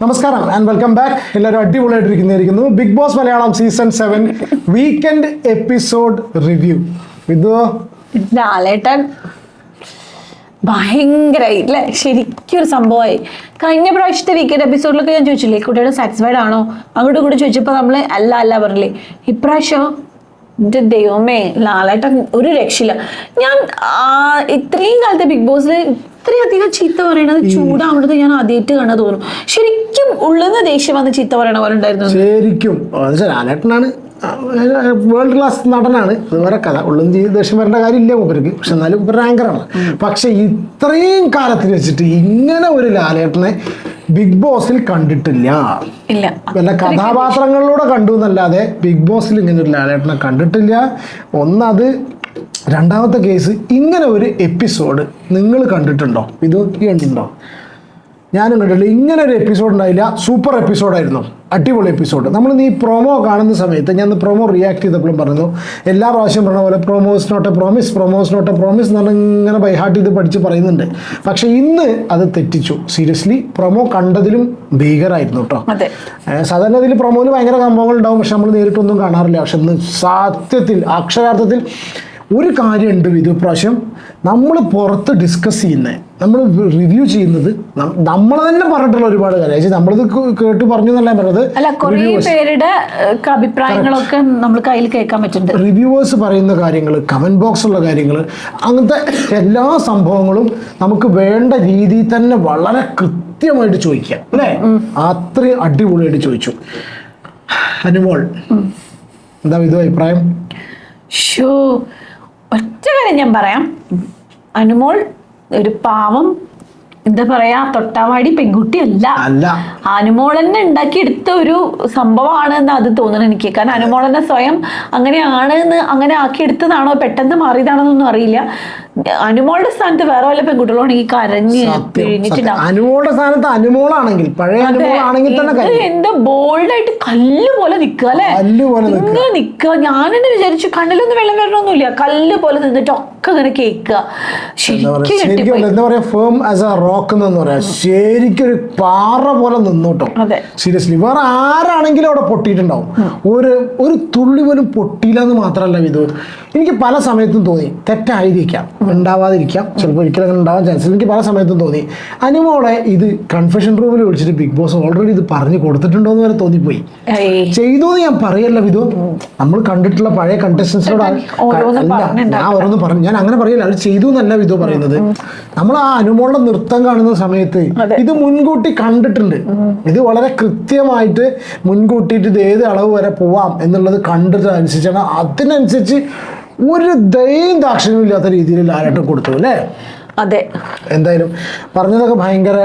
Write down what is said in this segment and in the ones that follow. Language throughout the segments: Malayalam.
നമസ്കാരം ആൻഡ് വെൽക്കം ബാക്ക് എല്ലാവരും അടിപൊളിയായിട്ടിരിക്കുന്നതായിരിക്കുന്നു. Big boss Malayalam season seven weekend episode review ഇത് ലാലേട്ടൻ ഭയങ്കരമായി അല്ലേ ശരിക്കും ഒരു സംഭവമായി. കഴിഞ്ഞ പ്രാവശ്യത്തെ വീക്കെൻഡ് എപ്പിസോഡിലൊക്കെ ഞാൻ ചോദിച്ചില്ലേ കുട്ടിയുടെ സാറ്റിസ്ഫൈഡ് ആണോ? അങ്ങോട്ടും ഇങ്ങോട്ടും ചോദിച്ചപ്പോൾ നമ്മൾ അല്ല അല്ല പറഞ്ഞില്ലേ. ഇപ്രാവശ്യം എന്റെ ദൈവമേ ലാലേട്ടൻ ഒരു രക്ഷയില്ല. ഞാൻ ഇത്രയും കാലത്തെ ബിഗ് ബോസിൽ ഇത്രയധികം ചീത്ത പറയണത് ചൂടാവുന്നത് ഞാൻ ആദ്യമായിട്ട് കാണാൻ തോന്നുന്നു. ശരിക്കും ഉള്ളുന്ന ദേഷ്യം വന്ന് ചീത്ത പറയണ പോലെ ഉണ്ടായിരുന്നു. ശരിക്കും ലാലേട്ടനാണ് വേൾഡ് ക്ലാസ് നടനാണ്. വേറെ കഥ. ഉള്ളും ചെയ്ത് ദേഷ്യം വരേണ്ട കാര്യമില്ല മൂപ്പർക്ക്. പക്ഷെ എന്നാലും ഇപ്പം റാങ്കറാണ് പക്ഷെ ഇത്രയും കാലത്തിന് വെച്ചിട്ട് ഇങ്ങനെ ഒരു ലാലേട്ടനെ ബിഗ് ബോസിൽ കണ്ടിട്ടില്ല. ഇല്ല. വല്ല കഥാപാത്രങ്ങളിലൂടെ കണ്ടു എന്നല്ലാതെ ബിഗ് ബോസിൽ ഇങ്ങനെ ഒരു ലാലേട്ടനെ കണ്ടിട്ടില്ല. ഒന്നത് രണ്ടാമത്തെ കേസ് ഇങ്ങനെ ഒരു എപ്പിസോഡ് നിങ്ങൾ കണ്ടിട്ടുണ്ടോ? ഇത് കണ്ടിട്ടുണ്ടോ? ഞാനും കണ്ടിട്ടില്ല. ഇങ്ങനെ ഒരു എപ്പിസോഡ് ഉണ്ടായില്ല സൂപ്പർ എപ്പിസോഡായിരുന്നു അടിപൊളി എപ്പിസോഡ് നമ്മൾ ഈ പ്രൊമോ കാണുന്ന സമയത്ത് ഞാൻ പ്രൊമോ റിയാക്ട് ചെയ്തപ്പോഴും പറഞ്ഞു എല്ലാ പ്രാവശ്യം പറഞ്ഞ പോലെ promos not a promise promos not a promise എന്ന് പറഞ്ഞാൽ ഇങ്ങനെ ബൈഹാർട്ട് ചെയ്ത് പഠിച്ച് പറയുന്നുണ്ട്. പക്ഷേ ഇന്ന് അത് തെറ്റിച്ചു. സീരിയസ്ലി പ്രൊമോ കണ്ടതിലും ഭീകരമായിരുന്നു കേട്ടോ സാധാരണ ഇതിൽ പ്രൊമോയിൽ ഭയങ്കര സംഭവങ്ങൾ ഉണ്ടാവും പക്ഷെ നമ്മൾ നേരിട്ടൊന്നും കാണാറില്ല. പക്ഷെ ഇന്ന് സത്യത്തിൽ അക്ഷരാർത്ഥത്തിൽ ഒരു കാര്യമുണ്ട് ഇത് പ്രാവശ്യം നമ്മൾ പുറത്ത് ഡിസ്കസ് ചെയ്യുന്നത് നമ്മൾ റിവ്യൂ ചെയ്യുന്നത് നമ്മൾ തന്നെ പറഞ്ഞിട്ടുള്ള ഒരുപാട് കാര്യം നമ്മളത് കേട്ട് പറഞ്ഞു എന്നല്ല പറഞ്ഞത്. അല്ല കുറേ പേരുടെ അഭിപ്രായങ്ങളൊക്കെ നമ്മൾ കയ്യിൽ കേൾക്കാൻ പറ്റുന്നുണ്ട്. റിവ്യൂവേഴ്സ് പറയുന്ന കാര്യങ്ങൾ ബോക്സ് ഉള്ള കാര്യങ്ങൾ അങ്ങനത്തെ എല്ലാ സംഭവങ്ങളും നമുക്ക് വേണ്ട രീതിയിൽ തന്നെ വളരെ കൃത്യമായിട്ട് ചോദിക്കാം. അല്ലേ? അത്രയും അടിപൊളിയായിട്ട് ചോദിച്ചു. അനുമോൾ എന്താ ഇത് അഭിപ്രായം? ഷോ ഒറ്റ കാര്യം ഞാൻ പറയാം. അനുമോൾ ഒരു പാവം എന്താ പറയാ തൊട്ടാവാടി പെൺകുട്ടി അല്ല. അനുമോൾ തന്നെ ഉണ്ടാക്കിയെടുത്ത ഒരു സംഭവമാണ് എന്ന് അത് തോന്നുന്നു എനിക്ക്. കാരണം അനുമോൾ തന്നെ സ്വയം അങ്ങനെയാണ് എന്ന് അങ്ങനെ ആക്കിയെടുത്തതാണോ പെട്ടെന്ന് മാറിയതാണോ എന്നൊന്നും അറിയില്ല. അനുമോളുടെ സ്ഥാനത്ത് വേറെ വല്ല പെൺകുട്ടികളാണെങ്കിൽ കരഞ്ഞ്. പിഴിഞ്ഞിട്ടുണ്ടാവും അനുമോളുടെ സ്ഥാനത്ത് അനുമോളാണെങ്കിൽ പഴയ അനുമോളാണെങ്കിൽ തന്നെ എന്താ ബോൾഡായിട്ട് കല്ല് പോലെ നിക്കുക അല്ലെ? നിൽക്കുക. ഇങ്ങനെ നിക്കുക ഞാനെന്നെ വിചാരിച്ചു കണ്ണിലൊന്നും വെള്ളം വരണമൊന്നുമില്ല കല്ല് പോലെ നിന്നിട്ട് ഒക്കെ ഇങ്ങനെ കേൾക്കുക ശരിക്കും പറയാ ശരിക്കും എന്താ പറയാ ഫേം ആസ് എ റോക്ക് എന്ന് പറയാ. ശരിക്കും ഒരു പാറ പോലെ നിന്നോട്ടോ. സീരിയസ്ലി വേറെ ആരാണെങ്കിലും അവിടെ പൊട്ടിയിട്ടുണ്ടാവും. ഒരു ഒരു തുള്ളി പോലും പൊട്ടിയില്ല എന്ന് മാത്രമല്ല ഇത് എനിക്ക് പല സമയത്തും തോന്നി തെറ്റായിരിക്കാം ഉണ്ടാവാതിരിക്കാം. ചിലപ്പോൾ ഒരിക്കലും അങ്ങനെ ഉണ്ടാവാൻ ചാൻസ് എനിക്ക് പല സമയത്തും തോന്നി. അനുമോളെ ഇത് കൺഫെഷൻ റൂമിൽ വിളിച്ചിട്ട് ബിഗ് ബോസ് ഓൾറെഡി ഇത് പറഞ്ഞു കൊടുത്തിട്ടുണ്ടോ എന്ന് വരെ തോന്നിപ്പോയി. ചെയ്തു എന്ന് ഞാൻ പറയല്ല വിധു. നമ്മൾ കണ്ടിട്ടുള്ള പഴയ കണ്ടസ്റ്റൻസിനോട് ഞാൻ ഓരോന്ന് പറഞ്ഞു. ഞാൻ അങ്ങനെ പറയില്ല. അത് ചെയ്തു എന്നല്ല വിധു പറയുന്നത്. നമ്മൾ ആ അനുമോളുടെ നൃത്തം കാണുന്ന സമയത്ത് ഇത് മുൻകൂട്ടി കണ്ടിട്ടുണ്ട്. ഇത് വളരെ കൃത്യമായിട്ട് മുൻകൂട്ടിയിട്ട് ഇത് ഏത് അളവ് വരെ പോവാം എന്നുള്ളത് കണ്ടിട്ട് അനുസരിച്ചാണ് അതിനനുസരിച്ച് ഒരു ദയയും ദാക്ഷിണ്യവും ഇല്ലാത്ത രീതിയിൽ ലാലട്ടം കൊടുത്തു അല്ലേ? അതെ. എന്തായാലും പറഞ്ഞതൊക്കെ ഭയങ്കര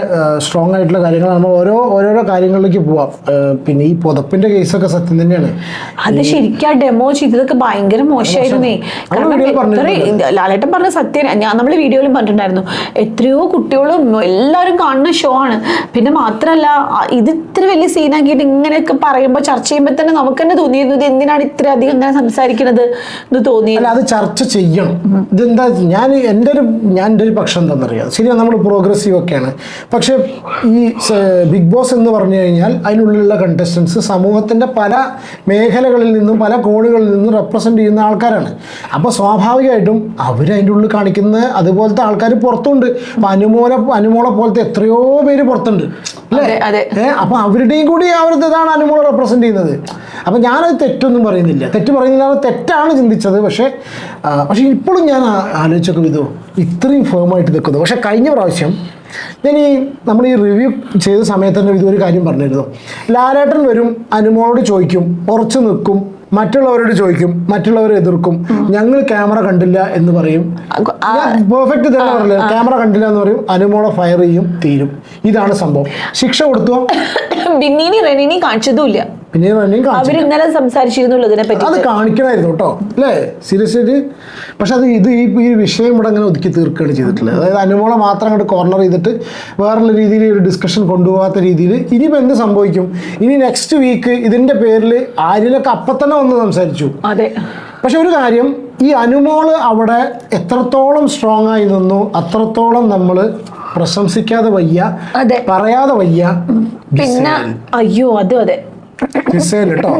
സ്ട്രോങ് ആയിട്ടുള്ള കാര്യങ്ങളാണ്. നമ്മൾ ഓരോ ഓരോരോ കാര്യങ്ങളിലേക്ക് പോവാം. പിന്നെ ഈ പുതപ്പിന്റെ കേസൊക്കെ സത്യം തന്നെയാണ്. അത് ശരിക്കും ആ ഡെമോ ചെയ്തതൊക്കെ ഭയങ്കര മോശമായിരുന്നേ. കാരണം ലാലേട്ടൻ പറഞ്ഞ സത്യം ഞാൻ നമ്മൾ വീഡിയോയിലും പറഞ്ഞിട്ടുണ്ടായിരുന്നു. എത്രയോ കുട്ടികളും എല്ലാവരും കാണുന്ന ഷോ ആണ്. പിന്നെ മാത്രമല്ല ഇത് ഇത്ര വലിയ സീനാക്കിയിട്ട് ഇങ്ങനെയൊക്കെ പറയുമ്പോൾ ചർച്ച ചെയ്യുമ്പോൾ തന്നെ നമുക്ക് തന്നെ തോന്നിയിരുന്നു ഇത് എന്തിനാണ് ഇത്ര അധികം ഇങ്ങനെ സംസാരിക്കുന്നത് എന്ന് തോന്നി അല്ല അത് ചർച്ച ചെയ്യണം. ഇതെന്താ ഞാൻ എന്റെ ഒരു ഞാൻ എന്റെ ഒരു പക്ഷം എന്താണെന്നറിയാം ശരിയാണ് നമ്മൾ പ്രോഗ്രസീവ് ഒക്കെയാണ്. പക്ഷേ ഈ ബിഗ് ബോസ് എന്ന് പറഞ്ഞു കഴിഞ്ഞാൽ അതിനുള്ളിലുള്ള കണ്ടസ്റ്റൻസ് സമൂഹത്തിന്റെ പല മേഖലകളിൽ നിന്നും പല കോണുകളിൽ നിന്നും റെപ്രസെന്റ് ചെയ്യുന്ന ആൾക്കാരാണ്. അപ്പോൾ സ്വാഭാവികമായിട്ടും അവർ അതിന്റെ ഉള്ളിൽ കാണിക്കുന്ന അതുപോലത്തെ ആൾക്കാർ പുറത്തുണ്ട്. അപ്പം അനുമോല അനുമോളെ പോലത്തെ എത്രയോ പേര് പുറത്തുണ്ട്. അല്ലേ? അതെ. അവരുടെയും കൂടി അവരുടെ ഇതാണ് അനുമോളെ റെപ്രസെന്റ് ചെയ്യുന്നത്. അപ്പം ഞാനത് തെറ്റൊന്നും പറയുന്നില്ല. തെറ്റ് പറയുന്നില്ല തെറ്റാണ് ചിന്തിച്ചത്. പക്ഷേ പക്ഷേ ഇപ്പോഴും ഞാൻ ആലോചിച്ചൊക്കെ ഇതോ ഇത്രയും ഫേമായിട്ട് നിൽക്കുന്നത് പക്ഷേ കഴിഞ്ഞ പ്രാവശ്യം ഞാൻ ഈ നമ്മൾ ഈ റിവ്യൂ ചെയ്ത സമയത്ത് തന്നെ ഇതൊരു കാര്യം പറഞ്ഞിരുന്നു. ലാലേട്ടൻ വരും അനുമോളോട് ചോദിക്കും ഉറച്ചു നിൽക്കും മറ്റുള്ളവരോട് ചോദിക്കും മറ്റുള്ളവരെ എതിർക്കും ഞങ്ങൾ ക്യാമറ കണ്ടില്ല എന്ന് പറയും. പെർഫെക്റ്റ് തന്നെ പറഞ്ഞില്ല. ക്യാമറ കണ്ടില്ല എന്ന് പറയും അനുമോളെ ഫയർ ചെയ്യും തീരും. ഇതാണ് സംഭവം. ശിക്ഷ കൊടുത്തോ? ബിന്നീനി റെനിനി കാണിച്ചതുമില്ല പിന്നെ ഇന്നലെ സംസാരിച്ചിരുന്നുള്ളൂ ഇതിനെ പറ്റി അത് കാണിക്കണമായിരുന്നു കേട്ടോ. അല്ലേ? സീരിയസ് ആയിട്ട് പക്ഷെ അത് ഇത് ഈ ഈ വിഷയം ഇവിടെ അങ്ങനെ ഒതുക്കി തീർക്കുകയാണ് ചെയ്തിട്ടില്ല അതായത് അനുമോളെ മാത്രം അങ്ങോട്ട് കോർണർ ചെയ്തിട്ട് വേറുള്ള രീതിയിൽ ഒരു ഡിസ്കഷൻ കൊണ്ടുപോകാത്ത രീതിയിൽ ഇനിയിപ്പോൾ എന്ത് സംഭവിക്കും? ഇനി നെക്സ്റ്റ് വീക്ക് ഇതിന്റെ പേരിൽ ആര്യനൊക്കെ അപ്പം തന്നെ വന്ന് സംസാരിച്ചു. അതെ. പക്ഷെ ഒരു കാര്യം ഈ അനുമോൾ അവിടെ എത്രത്തോളം സ്ട്രോങ് ആയി നിന്നു അത്രത്തോളം നമ്മൾ പ്രശംസിക്കാതെ വയ്യ അതെ. പറയാതെ വയ്യ. പിന്നെ അയ്യോ അതെ അതെ. ജിസേൽ കേട്ടോ.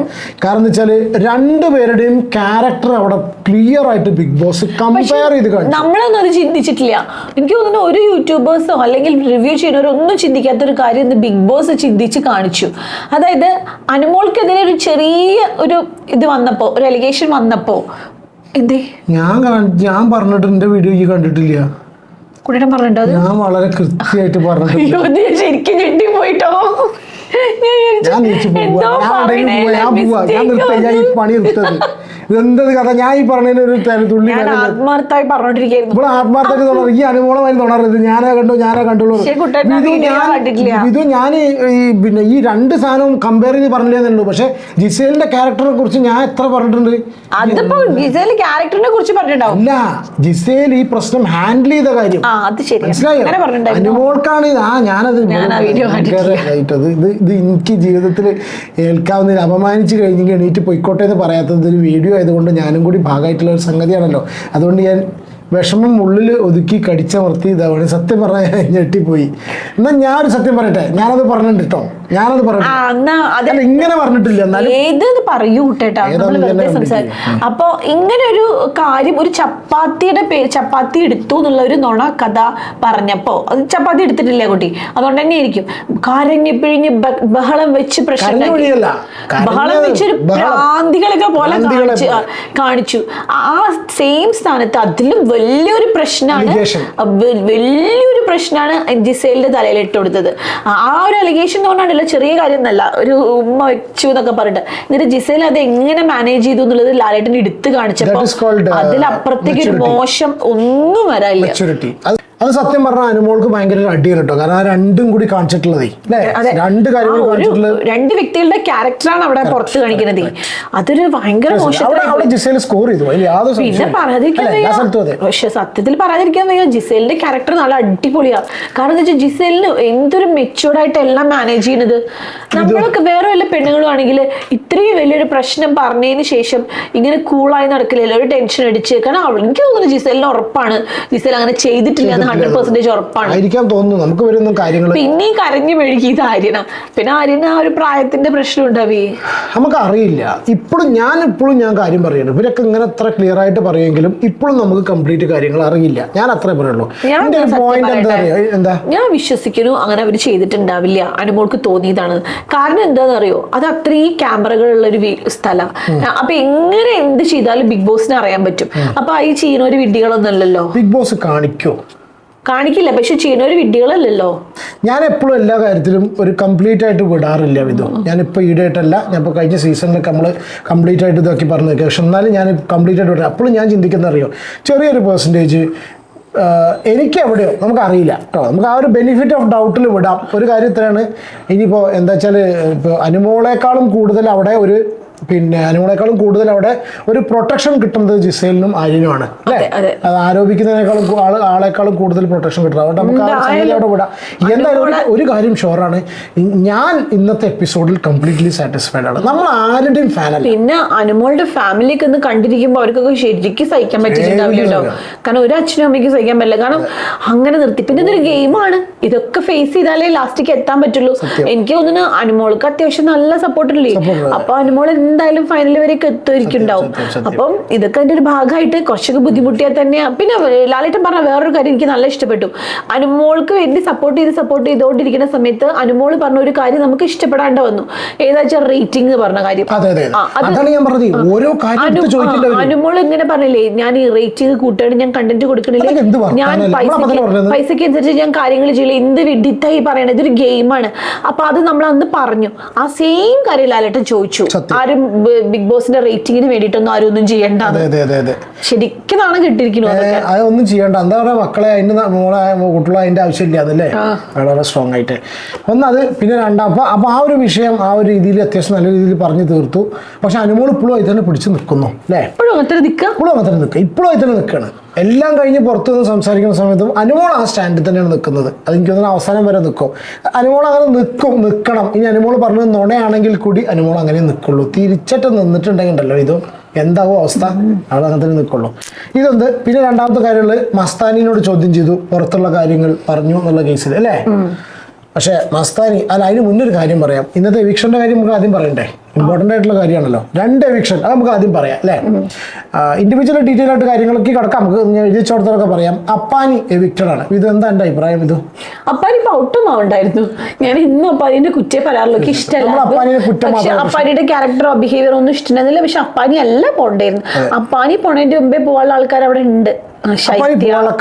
കാരണം വെച്ചാൽ രണ്ടുപേരുടെയും ക്യാരക്ടർ അവിടെ ക്ലിയർ ആയിട്ട് ബിഗ് ബോസ് കമ്പയർ ചെയ്ത് കാണിച്ചു. നമ്മളൊന്നും അത് ചിന്തിച്ചിട്ടില്ല. എനിക്ക് തോന്നുന്നു ഒരു യൂട്യൂബേഴ്സോ അല്ലെങ്കിൽ റിവ്യൂ ചെയ്യുന്നവരോ ഒന്നും ചിന്തിക്കാത്ത ഒരു കാര്യം ഇന്ന് ബിഗ് ബോസ് ചിന്തിച്ച് കാണിച്ചു. അതായത് അനുമോൾക്കെതിരെ ഒരു ചെറിയ ഒരു ഇത് വന്നപ്പോ ഒരു അലിഗേഷൻ വന്നപ്പോ എന്തേ? ഞാൻ ഞാൻ പറഞ്ഞിട്ട് എന്റെ വീഡിയോ ഈ കണ്ടിട്ടില്ല. കുട്ടിയുടെ പറഞ്ഞിട്ടോ ഞാൻ വളരെ കൃത്യമായിട്ട് പറഞ്ഞിട്ടുണ്ട്. ശരിക്കും ഞെട്ടി പോയിട്ടോ ഞാൻ വിചാരിച്ചു, ഞാൻ നീച്ചു പോവാ എന്തോ ഞാൻ എവിടെയെങ്കിലും പോവാ ഞാൻ പറയണേലെ പോവാ ഞാൻ mistake നിർത്താം ഞാൻ ഈ വന്നു. പണി നിർത്തത് ഇതെന്തത് കഥ? ഞാൻ ഈ പറഞ്ഞതിനൊരു തുള്ളി ഞാൻ. ആത്മാർത്ഥമായി പറഞ്ഞോണ്ടിരിക്കുന്നു ഇവിടെ ആത്മാർത്ഥക്ക് തോന്നണം ഈ അനുമോളമായി തോന്നരുത് ഞാനാ കണ്ടു ഞാനാ കണ്ടുള്ളൂ. ഇത് ഞാൻ ഈ പിന്നെ ഈ രണ്ട് സാധനവും കമ്പയർ ചെയ്ത് പറഞ്ഞില്ലേന്നുള്ളൂ. പക്ഷെ ജിസേലിന്റെ ക്യാരക്ടറിനെ കുറിച്ച് ഞാൻ എത്ര പറഞ്ഞിട്ടുണ്ട്? അതിപ്പോ ഗിസേൽ ക്യാരക്ടറിനെ കുറിച്ച് പറഞ്ഞിട്ടുണ്ടാവും. അല്ല ജിസേൽ ഈ പ്രശ്നം ഹാൻഡിൽ ചെയ്ത കാര്യം. മനസ്സിലായോ? അനുമോൾക്കാണ് ആ ഞാനത് ഇത് ഇത് എനിക്ക് ജീവിതത്തിൽ ഏൽക്കാവുന്നതിൽ അപമാനിച്ച് കഴിഞ്ഞെങ്കിൽ എണീറ്റ് പൊയ്ക്കോട്ടെ എന്ന് പറയാത്തത് ഒരു വീഡിയോ ആയതുകൊണ്ട് ഞാനും കൂടി ഭാഗമായിട്ടുള്ള ഒരു സംഗതിയാണല്ലോ. അതുകൊണ്ട് ഞാൻ വിഷമം ഉള്ളിൽ ഒതുക്കി കടിച്ചമർത്തി ഇതാവണം സത്യം പറഞ്ഞാൽ ഞെട്ടിപ്പോയി. എന്നാൽ ഞാനൊരു സത്യം പറയട്ടെ? ഞാനത് പറഞ്ഞിട്ടുണ്ട് കേട്ടോ ഞാനത് പറഞ്ഞു ഇങ്ങനെ പറഞ്ഞിട്ടില്ല. ഏത് പറയൂ നമ്മൾ വെറുതെ സംസാരിക്കും അപ്പൊ ഇങ്ങനെ ഒരു കാര്യം ഒരു ചപ്പാത്തിയുടെ പേ ചപ്പാത്തി എടുത്തു എന്നുള്ള ഒരു നുണ കഥ പറഞ്ഞപ്പോ അത് ചപ്പാത്തി എടുത്തിട്ടില്ല കുട്ടി? അതുകൊണ്ട് തന്നെ ആയിരിക്കും കരഞ്ഞ് പിഴിഞ്ഞ് ബഹളം വെച്ച് പ്രശ്നം ബഹളം വെച്ചൊരു ഭ്രാന്തികളൊക്കെ പോലെ കാണിച്ചു കാണിച്ചു. ആ സെയിം സ്ഥാനത്ത് അതിലും വലിയൊരു പ്രശ്നമാണ് വലിയൊരു പ്രശ്നമാണ് ജിസേലിന്റെ തലയിൽ ഇട്ട് കൊടുത്തത് ആ ഒരു അലിഗേഷൻ എന്ന് പറഞ്ഞാൽ ചെറിയ കാര്യം എന്നല്ല ഒരു ഉമ്മ വെച്ചു എന്നൊക്കെ പറഞ്ഞിട്ട്. എന്നിട്ട് ജിസേൽ അത് എങ്ങനെ മാനേജ് ചെയ്തു എന്നുള്ളത് ലാലേട്ടൻ എടുത്തു കാണിച്ചപ്പോൾ അതിലപ്പുറത്തേക്ക് ഒരു മോശം ഒന്നും വരാനില്ല. അത് സത്യം പറഞ്ഞാൽ അനുമോൾക്ക് ഭയങ്കര ഒരു അടിയാണ് കേട്ടോ. കാരണം ആ രണ്ടും കൂടി കാണിച്ചിട്ടുള്ളതേ. അല്ലേ? രണ്ട് കാര്യങ്ങൾ കാണിച്ചിട്ടുള്ളത് രണ്ട് വ്യക്തികളുടെ ക്യാരക്ടറാണ് അവിടെ പുറത്ത് കാണിക്കുന്നത്. അതൊരു ഭയങ്കര ജിസേൽ സ്കോർ ചെയ്തു. പിന്നെ പറയാതിരിക്കാൻ പക്ഷെ സത്യത്തിൽ പറയാതിരിക്കാൻ വയ്യ. ജിസേലിന്റെ ക്യാരക്ടർ നല്ല അടിപൊളിയാ. കാരണം എന്താ വെച്ചാൽ ജിസേലിന് എന്തൊരു മെച്ചുവർഡ് ആയിട്ട് എല്ലാം മാനേജ് ചെയ്യുന്നത്? നമ്മളൊക്കെ വേറെ വല്ല പെണ്ണുങ്ങളാണെങ്കിൽ ഇത്രയും വലിയൊരു പ്രശ്നം പറഞ്ഞതിന് ശേഷം ഇങ്ങനെ കൂളായി നടക്കില്ല ഒരു ടെൻഷൻ അടിച്ച്. കാരണം അവൾ എനിക്ക് തോന്നുന്നു ജിസേലിന് ഉറപ്പാണ്. ജിസേൽ അങ്ങനെ ചെയ്തിട്ടില്ല എന്ന് ഹൺഡ്രഡ് പെർസെന്റേജ് ഉറപ്പാണ്. ആയിരിക്കാൻ തോന്നുന്നു. നമുക്ക് വരുന്ന കാര്യങ്ങൾ പിന്നെയും കരഞ്ഞു മെഴുകിയത് ആര്യന. പിന്നെ ആര്യന ആ ഒരു പ്രായത്തിന്റെ പ്രശ്നം ഉണ്ടാവേ നമുക്ക് അറിയില്ല ഇപ്പോഴും ഞാൻ ഇപ്പോഴും ഞാൻ കാര്യം പറയുന്നു ഇവരൊക്കെ ഇങ്ങനെ അത്ര ക്ലിയർ ആയിട്ട് പറയുമെങ്കിലും ഇപ്പോഴും നമുക്ക് കംപ്ലീറ്റ് കാര്യങ്ങൾ അറിയില്ല. ഞാൻ അത്രേ പറയുള്ളൂ. പോയിന്റ് എന്താ എന്താ? ഞാൻ വിശ്വസിക്കുന്നു അങ്ങനെ അവർ ചെയ്തിട്ടുണ്ടാവില്ല. അനുമോൾക്ക് തോന്നിയതാണ്. കാരണം എന്താണെന്ന് അറിയോ അത് അത്രയും ക്യാമറകളുള്ള ഒരു സ്ഥലം. അപ്പൊ എങ്ങനെ എന്ത് ചെയ്താലും ബിഗ് ബോസിനെ അറിയാൻ പറ്റും. അപ്പൊ ഈ ചെയ്യുന്ന ഒരു വിഡ്ഢികളൊന്നും അല്ലല്ലോ ബിഗ് ബോസ് കാണിക്കോ? കാണിക്കില്ല പക്ഷെ ചെയ്യുന്ന ഒരു വിഡ്ഢികളല്ലല്ലോ. ഞാൻ എപ്പോഴും എല്ലാ കാര്യത്തിലും ഒരു കംപ്ലീറ്റ് ആയിട്ട് വിടാറില്ല വിധു. ഞാനിപ്പോൾ ഈടായിട്ടല്ല ഞാൻ ഇപ്പോൾ കഴിഞ്ഞ സീസണിലൊക്കെ നമ്മൾ കംപ്ലീറ്റ് ആയിട്ട് ഇതാക്കി പറഞ്ഞു പക്ഷെ എന്നാലും ഞാൻ കംപ്ലീറ്റ് ആയിട്ട് വിടാം അപ്പോഴും ഞാൻ ചിന്തിക്കുന്ന അറിയോ? ചെറിയൊരു പെർസെന്റേജ് എനിക്ക് എവിടെയോ നമുക്കറിയില്ല കേട്ടോ. നമുക്ക് ആ ഒരു ബെനിഫിറ്റ് ഓഫ് ഡൗട്ടിൽ വിടാം. ഒരു കാര്യം ഇത്രയാണ്. ഇനിയിപ്പോൾ എന്താ വെച്ചാൽ ഇപ്പോൾ അനുമോളേക്കാളും കൂടുതൽ അവിടെ ഒരു പിന്നെ അനുമോളേക്കാളും കൂടുതൽ അവിടെ ഒരു പ്രൊട്ടക്ഷൻ കിട്ടുന്നത് ജിസേലിനും ആര്യനുമാണ് അല്ലേ? അതെ, ആരോപിക്കുന്നതിനേക്കാളും ആളെക്കാളും കൂടുതൽ പ്രൊട്ടക്ഷൻ കിട്ടുന്നത്. അതുകൊണ്ട് നമുക്ക് ആ സംഗതി അവിടെ വിടാം. എന്തായാലും ഒരു- ഒരു കാര്യം ഷുവറാണ് ഞാൻ ഇന്നത്തെ എപ്പിസോഡിൽ കംപ്ലീറ്റ്ലി സാറ്റിസ്ഫൈഡ് ആണ്. നമ്മൾ ആരുടെയും ഫാൻ അല്ല. പിന്നെ അനുമോളുടെ ഫാമിലിക്ക് ഒന്ന് കണ്ടിരിക്കുമ്പോൾ അവർക്കൊക്കെ ശരിക്കും സഹിക്കാൻ പറ്റിയിട്ടുണ്ടാവില്ലല്ലോ കാരണം ഒരു അച്ഛനും അമ്മയ്ക്കും സഹിക്കാൻ പറ്റില്ല. കാരണം അങ്ങനെ നിർത്തി. പിന്നെ ഇതൊരു ഗെയിമാണ് ഇതൊക്കെ ഫേസ് ചെയ്താലേ ലാസ്റ്റിക്ക് എത്താൻ പറ്റുള്ളൂ. എനിക്ക് തോന്നുന്നു അനുമോൾക്ക് അത്യാവശ്യം നല്ല സപ്പോർട്ട് ഇല്ലേ അപ്പൊ അനുമോൾ എന്തായാലും ഫൈനൽ വരെയൊക്കെ എത്തുമായിരിക്കുണ്ടാവും സത്യം, സത്യം. അപ്പം ഇതൊക്കെ അതിന്റെ ഒരു ഭാഗമായിട്ട് കുറച്ചൊക്കെ ബുദ്ധിമുട്ടിയാൽ തന്നെ പിന്നെ ലാലേട്ടൻ പറഞ്ഞ വേറൊരു കാര്യം എനിക്ക് നല്ല ഇഷ്ടപ്പെട്ടു. അനുമോൾക്ക് വേണ്ടി സപ്പോർട്ട് ചെയ്ത് സപ്പോർട്ട് ചെയ്തുകൊണ്ടിരിക്കുന്ന സമയത്ത് അനുമോൾ പറഞ്ഞ ഒരു കാര്യം നമുക്ക് ഇഷ്ടപ്പെടാണ്ട് വന്നു. ഏതാ വെച്ചാൽ റേറ്റിംഗ് പറഞ്ഞ കാര്യം. അനുമോൾ ഇങ്ങനെ പറഞ്ഞില്ലേ ഞാൻ ഈ റേറ്റിംഗ് കൂട്ടാണ് ഞാൻ കണ്ടന്റ് കൊടുക്കണില്ല? ഞാൻ പൈസക്ക് അനുസരിച്ച് ഞാൻ കാര്യങ്ങൾ ചെയ്യില്ല? എന്ത് വിഡിത്തായി പറയണത് ഇതൊരു ഗെയിമാണ് അപ്പൊ അത് നമ്മൾ അന്ന് പറഞ്ഞു. ആ സെയിം കാര്യം ലാലേട്ടൻ ചോദിച്ചു. സത്യം. ആരും ബിഗ് ബോസിന്റെ റേറ്റിംഗിന് വേണ്ടിയിട്ടൊന്നും ആരും ഒന്നും ചെയ്യണ്ട. അതെ അതെ അതെ അതെ. ശരിക്കും നാണം കിട്ടിയിരിക്കുന്നു അതൊന്നും ചെയ്യണ്ട. എന്താ പറയുക മക്കളെ അതിന്റെ മോളെ കുട്ടികളെ അതിന്റെ ആവശ്യമില്ല അതല്ലേ. വളരെ സ്ട്രോങ് ആയിട്ട്. അത് പിന്നെ രണ്ടാം അപ്പൊ അപ്പൊ ആ ഒരു വിഷയം ആ ഒരു രീതിയിൽ അത്യാവശ്യം നല്ല രീതിയിൽ പറഞ്ഞു തീർത്തു. പക്ഷെ അനുമോൾ ഇപ്പോഴും അതിൽ തന്നെ പിടിച്ച് നിൽക്കുന്നു അല്ലേ? ഇപ്പോഴും അങ്ങനെ നിൽക്കുക ഇപ്പോഴും അങ്ങനെ നിൽക്കുക ഇപ്പോഴും അതിൽ തന്നെ നിൽക്കുകയാണ് എല്ലാം കഴിഞ്ഞ് പുറത്തു നിന്ന് സംസാരിക്കുന്ന സമയത്തും അനുമോൾ ആ സ്റ്റാൻഡിൽ തന്നെയാണ് നിൽക്കുന്നത്. അത് എനിക്ക് തോന്നുന്നു അവസാനം വരെ നിൽക്കും. അനുമോൾ അങ്ങനെ നിൽക്കും നിൽക്കണം. ഇനി അനുമോൾ പറഞ്ഞത് നുണയാണെങ്കിൽ കൂടി അനുമോൾ അങ്ങനെ നിൽക്കുള്ളൂ. തിരിച്ചിട്ട് നിന്നിട്ടുണ്ടെങ്കിൽ ഉണ്ടല്ലോ ഇത്. എന്താവും അവസ്ഥ? അവിടെ അങ്ങനെ തന്നെ നിൽക്കുള്ളൂ. ഇതൊന്ന് പിന്നെ രണ്ടാമത്തെ കാര്യങ്ങൾ മസ്താനിനോട് ചോദ്യം ചെയ്തു. പുറത്തുള്ള കാര്യങ്ങൾ പറഞ്ഞു എന്നുള്ള കേസിൽ അല്ലേ? പക്ഷേ മസ്താനി അല്ല അതിന് മുന്നൊരു കാര്യം പറയാം. ഇന്നത്തെ വീക്ഷണന്റെ കാര്യം നമുക്ക് ആദ്യം പറയണ്ടേ? ഇമ്പോർട്ടന്റ് ആയിട്ടുള്ള കാര്യമാണല്ലോ. രണ്ട് എവിക്ഷൻ അത് നമുക്ക് ആദ്യം പറയാം അല്ലേ? ഇൻഡിവിജ്വൽ ഡീറ്റെയിൽ ആയിട്ട് കാര്യങ്ങളൊക്കെ കിടക്കാം. നമുക്ക് ഞാൻ എഴുതി പറയാം. അപ്പാനി എവിക്റ്റഡ് ആണ്. ഇത് എന്താ എന്റെ അഭിപ്രായം ഇത്? അപ്പാനി ഇപ്പൊ ഒട്ടും ആവണ്ടായിരുന്നു ഞാൻ ഇന്നും അപ്പാനിന്റെ കുറ്റേ പറയാറുള്ളൂ ഇഷ്ടമല്ല അപ്പാനിയുടെ ക്യാരക്ടറോ ബിഹേവിയറോ ഒന്നും ഇഷ്ടമായിരുന്നില്ല പക്ഷെ അപ്പാനി അല്ല പോണ്ടായിരുന്നു അപ്പാനി പോണതിന്റെ മുമ്പേ പോകാനുള്ള ആൾക്കാർ അവിടെ ഉണ്ട്.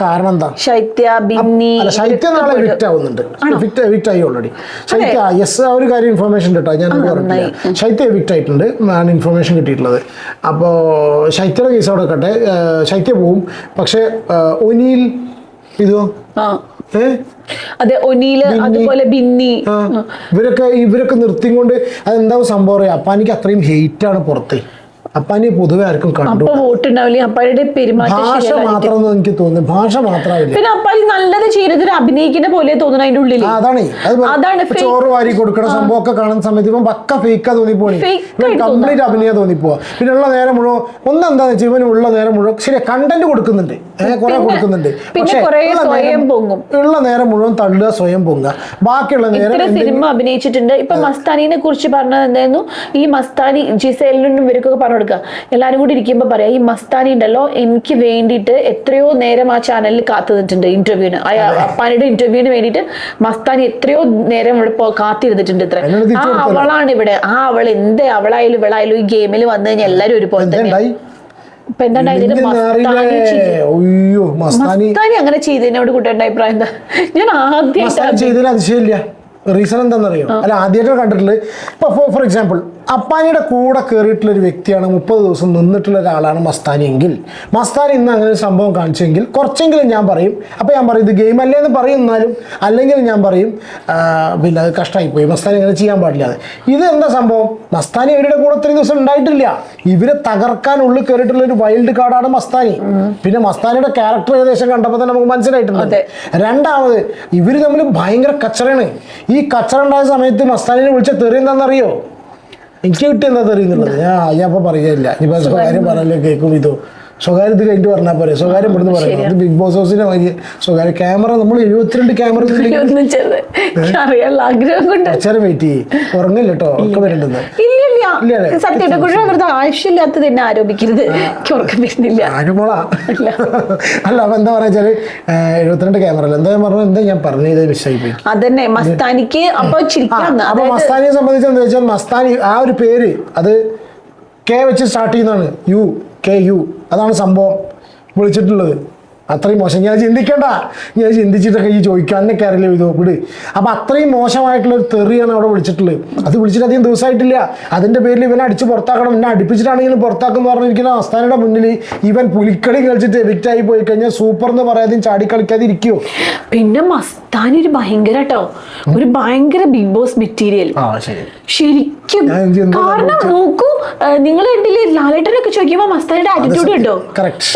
കാരണം എന്താ? ശൈത്യ ബിന്നി ശൈത്യ നാളെ എവിക്റ്റ് ആവുന്നുണ്ട്. എവിക്റ്റ് ആയി ഓൾറെഡി ശൈത്യ യെസ് ആ ഒരു കാര്യം ഇൻഫർമേഷൻ കിട്ടാം ഞാൻ പറഞ്ഞില്ല ശൈത്യ എവിക്റ്റ് ആയിട്ടുണ്ട് ആണ് ഇൻഫർമേഷൻ കിട്ടിയിട്ടുള്ളത്. അപ്പോൾ ശൈത്യയുടെ കേസ് അവിടെ കട്ടെ ശൈത്യ പോവും. പക്ഷേ ഒനിയിൽ ഇതോ? അതെ ഒനീൽ അതുപോലെ ബിന്നി. ഇവരൊക്കെ ഇവരൊക്കെ നിർത്തിക്കൊണ്ട് അതെന്താവും സംഭവം പറയാ അപ്പാനിക്ക് അത്രയും ഹെയ്റ്റ് ആണ് പുറത്ത്. അപ്പാനി പൊതുവെ ആർക്കും കണ്ടു അപ്പൊ വോട്ട് ഉണ്ടാവില്ല അപ്പാനിയുടെ പെരുമാറ്റം ഭാഷ മാത്രം എനിക്ക് തോന്നുന്നു. ഭാഷ മാത്രമാവില്ല പിന്നെ അപ്പാനി നല്ലത് ചെയ്തതിൽ അഭിനയിക്കുന്ന പോലെ തോന്നുന്നു അതിന്റെ ഉള്ളിൽ അതാണ്. അതാണ് ചോറ് വാരി കൊടുക്കണ സംഭവമൊക്കെ കാണുന്ന സമയത്ത് ഇപ്പം പക്ക ഫേക്കാ തോന്നിപ്പോണി. കംപ്ലീറ്റ് അഭിനയം തോന്നിപ്പോവാ. പിന്നെ ഉള്ള നേരം മുഴുവൻ ഒന്നെന്താന്ന് വെച്ചാൽ ഇവന് ഉള്ള നേരം മുഴുവൻ ശരി കണ്ടന്റ് കൊടുക്കുന്നുണ്ട്. കുറെ കൊടുക്കുന്നുണ്ട്. പക്ഷേ ഉള്ള നേരം- മുഴുവൻ തള്ളുക സ്വയം പൊങ്ങുക. ബാക്കിയുള്ള നേരം സിനിമ അഭിനയിച്ചിട്ടുണ്ട്. ഇപ്പൊ മസ്താനിനെ കുറിച്ച് പറഞ്ഞത് എന്തായിരുന്നു? ഈ മസ്താനി ജിസേലിനും ഇവർക്കൊക്കെ പറഞ്ഞു കൊടുക്കുക എല്ലാവരും കൂടി ഇരിക്കുമ്പോൾ പറയാം ഈ മസ്താനി ഉണ്ടല്ലോ എനിക്ക് വേണ്ടിയിട്ട് എത്രയോ നേരം ആ ചാനലിൽ കാത്തു നിന്നിട്ടുണ്ട് ഇന്റർവ്യൂവിന് അപ്പാനിയുടെ ഇന്റർവ്യൂവിന് വേണ്ടിയിട്ട് മസ്താനി എത്രയോ നേരം ഇവിടെ കാത്തിരുന്നിട്ടുണ്ട് ഇത്ര ആ അവളാണ് ഇവിടെ. ആ അവൾ എന്ത് അവളായാലും ഇവളായാലും ഈ ഗെയിമിൽ വന്നു കഴിഞ്ഞാൽ എല്ലാവരും ഒരുപോലെ തന്നെ മസ്താനി അങ്ങനെ ചെയ്തതിനോട് കൂട്ടേണ്ട അഭിപ്രായം? എന്താ? ഞാൻ ആദ്യം ചെയ്തതിന് അതിശയമില്ല. റീസൺ എന്താണെന്നറിയോ? അല്ല ആദ്യമായിട്ട് കണ്ടിട്ടുള്ളത്. ഇപ്പൊ ഫോർ എക്സാമ്പിൾ അപ്പാനിയുടെ കൂടെ കയറിയിട്ടുള്ള ഒരു വ്യക്തിയാണ് മുപ്പത് ദിവസം നിന്നിട്ടുള്ള ഒരാളാണ് മസ്താനി എങ്കിൽ. മസ്താനി ഇന്ന് അങ്ങനെ ഒരു സംഭവം കാണിച്ചെങ്കിൽ കുറച്ചെങ്കിലും ഞാൻ പറയും. അപ്പോൾ ഞാൻ പറയും ഇത് ഗെയിം അല്ലേ എന്ന് പറയും എന്നാലും അല്ലെങ്കിൽ ഞാൻ പറയും പിന്നെ അത് കഷ്ടമായിപ്പോയി മസ്താനി അങ്ങനെ ചെയ്യാൻ പാടില്ല. ഇത് എന്താ സംഭവം? മസ്താനി ഇവരുടെ കൂടെ ഇത്രയും ദിവസം ഉണ്ടായിട്ടില്ല. ഇവരെ തകർക്കാൻ ഉള്ളിൽ കയറിയിട്ടുള്ള ഒരു വൈൽഡ് കാർഡാണ് മസ്താനി. പിന്നെ മസ്താനിയുടെ ക്യാരക്ടർ ഏകദേശം കണ്ടപ്പോൾ തന്നെ നമുക്ക് മനസ്സിലായിട്ടുണ്ട്. രണ്ടാമത് ഇവർ തമ്മിൽ ഭയങ്കര കച്ചറയാണ്. ഈ കച്ചറ ഉണ്ടായ സമയത്ത് മസ്താനിനെ വിളിച്ച തെറി എന്താണെന്നറിയോ? എനിക്ക് കിട്ടിയ എന്താ തെറി ഞാൻ ഞാൻ ഇപ്പൊ പറയുകയില്ല ഇനിയിപ്പോൾ കാര്യം പറഞ്ഞല്ലോ കേൾക്കും ഇതോ സ്വകാര്യം ഇത് കഴിഞ്ഞിട്ട് പറഞ്ഞാൽ പോരെ. സ്വകാര്യം ഇവിടുന്ന് പറയാം അത് ബിഗ് ബോസ് ഹൗസിന്റെ വലിയ സ്വകാര്യ ക്യാമറ നമ്മൾ എഴുപത്തിരണ്ട് ക്യാമറ അച്ഛനെ വെയിറ്റ് ചെയ്യും. ഉറങ്ങില്ല കേട്ടോ ഒക്കെ വരേണ്ടത് അല്ലേ? സത്യത്തെ കുറിച്ച് വെറുതെ ആവശ്യമില്ലാത്തത് എന്നെ ആരോപിക്കരുത്. എനിക്ക് ഉറക്കം വരുന്നില്ല. അല്ല അപ്പൊ എന്താ പറയാ വെച്ചാൽ എഴുപത്തിരണ്ട് ക്യാമറ എന്താ ഞാൻ പറഞ്ഞു എന്താ ഞാൻ പറഞ്ഞത്? മിസ്സായി പോയി അതന്നെ മസ്താനിക്ക് അപ്പൊ ചിരിക്കാന്ന്. അപ്പൊ മസ്താനിയെ സംബന്ധിച്ച് എന്താ വെച്ചാൽ മസ്താനി ആ ഒരു പേര് അത് കെ വെച്ച് സ്റ്റാർട്ട് ചെയ്യുന്നതാണ്. യു കെ യു അതാണ് സംഭവം. വിളിച്ചിട്ടുള്ളത്. അത്രയും മോശം. ഞാൻ ചിന്തിക്കണ്ട. ഞാൻ ചിന്തിച്ചിട്ടൊക്കെ ഈ ചോദിക്കാൻ തന്നെ കയറില്ല ഇത് വിട്. അപ്പൊ അത്രയും മോശമായിട്ടുള്ള ഒരു തെറിയാണ് അവിടെ വിളിച്ചിട്ടുള്ളത്. അത് വിളിച്ചിട്ട് അധികം ദിവസമായിട്ടില്ല അതിന്റെ പേരിൽ ഇവനെ അടിച്ച് പുറത്താക്കണം. എന്നെ അടുപ്പിച്ചിട്ടാണെങ്കിലും പുറത്താക്കും എന്ന് പറഞ്ഞിരിക്കുന്ന അവസ്ഥാനയുടെ മുന്നിൽ ഇവൻ പുലിക്കളി കളിച്ചിട്ട് എവിക്റ്റ് ആയി പോയി കഴിഞ്ഞാൽ സൂപ്പർ എന്ന് പറയാതെയും ചാടി കളിക്കാതെ ഇരിക്കുമോ പിന്നെ ഒരു ഭയങ്കര കേട്ടോ ഒരു ഭയങ്കര ബിഗ് ബോസ് മെറ്റീരിയൽ ശരിക്കും കാരണം നോക്കൂ നിങ്ങൾ കണ്ടില്ലേ ലാലേട്ടനൊക്കെ ചോദിക്കുമ്പോ മസ്താനിയുടെ ആറ്റിറ്റ്യൂഡ് കേട്ടോ.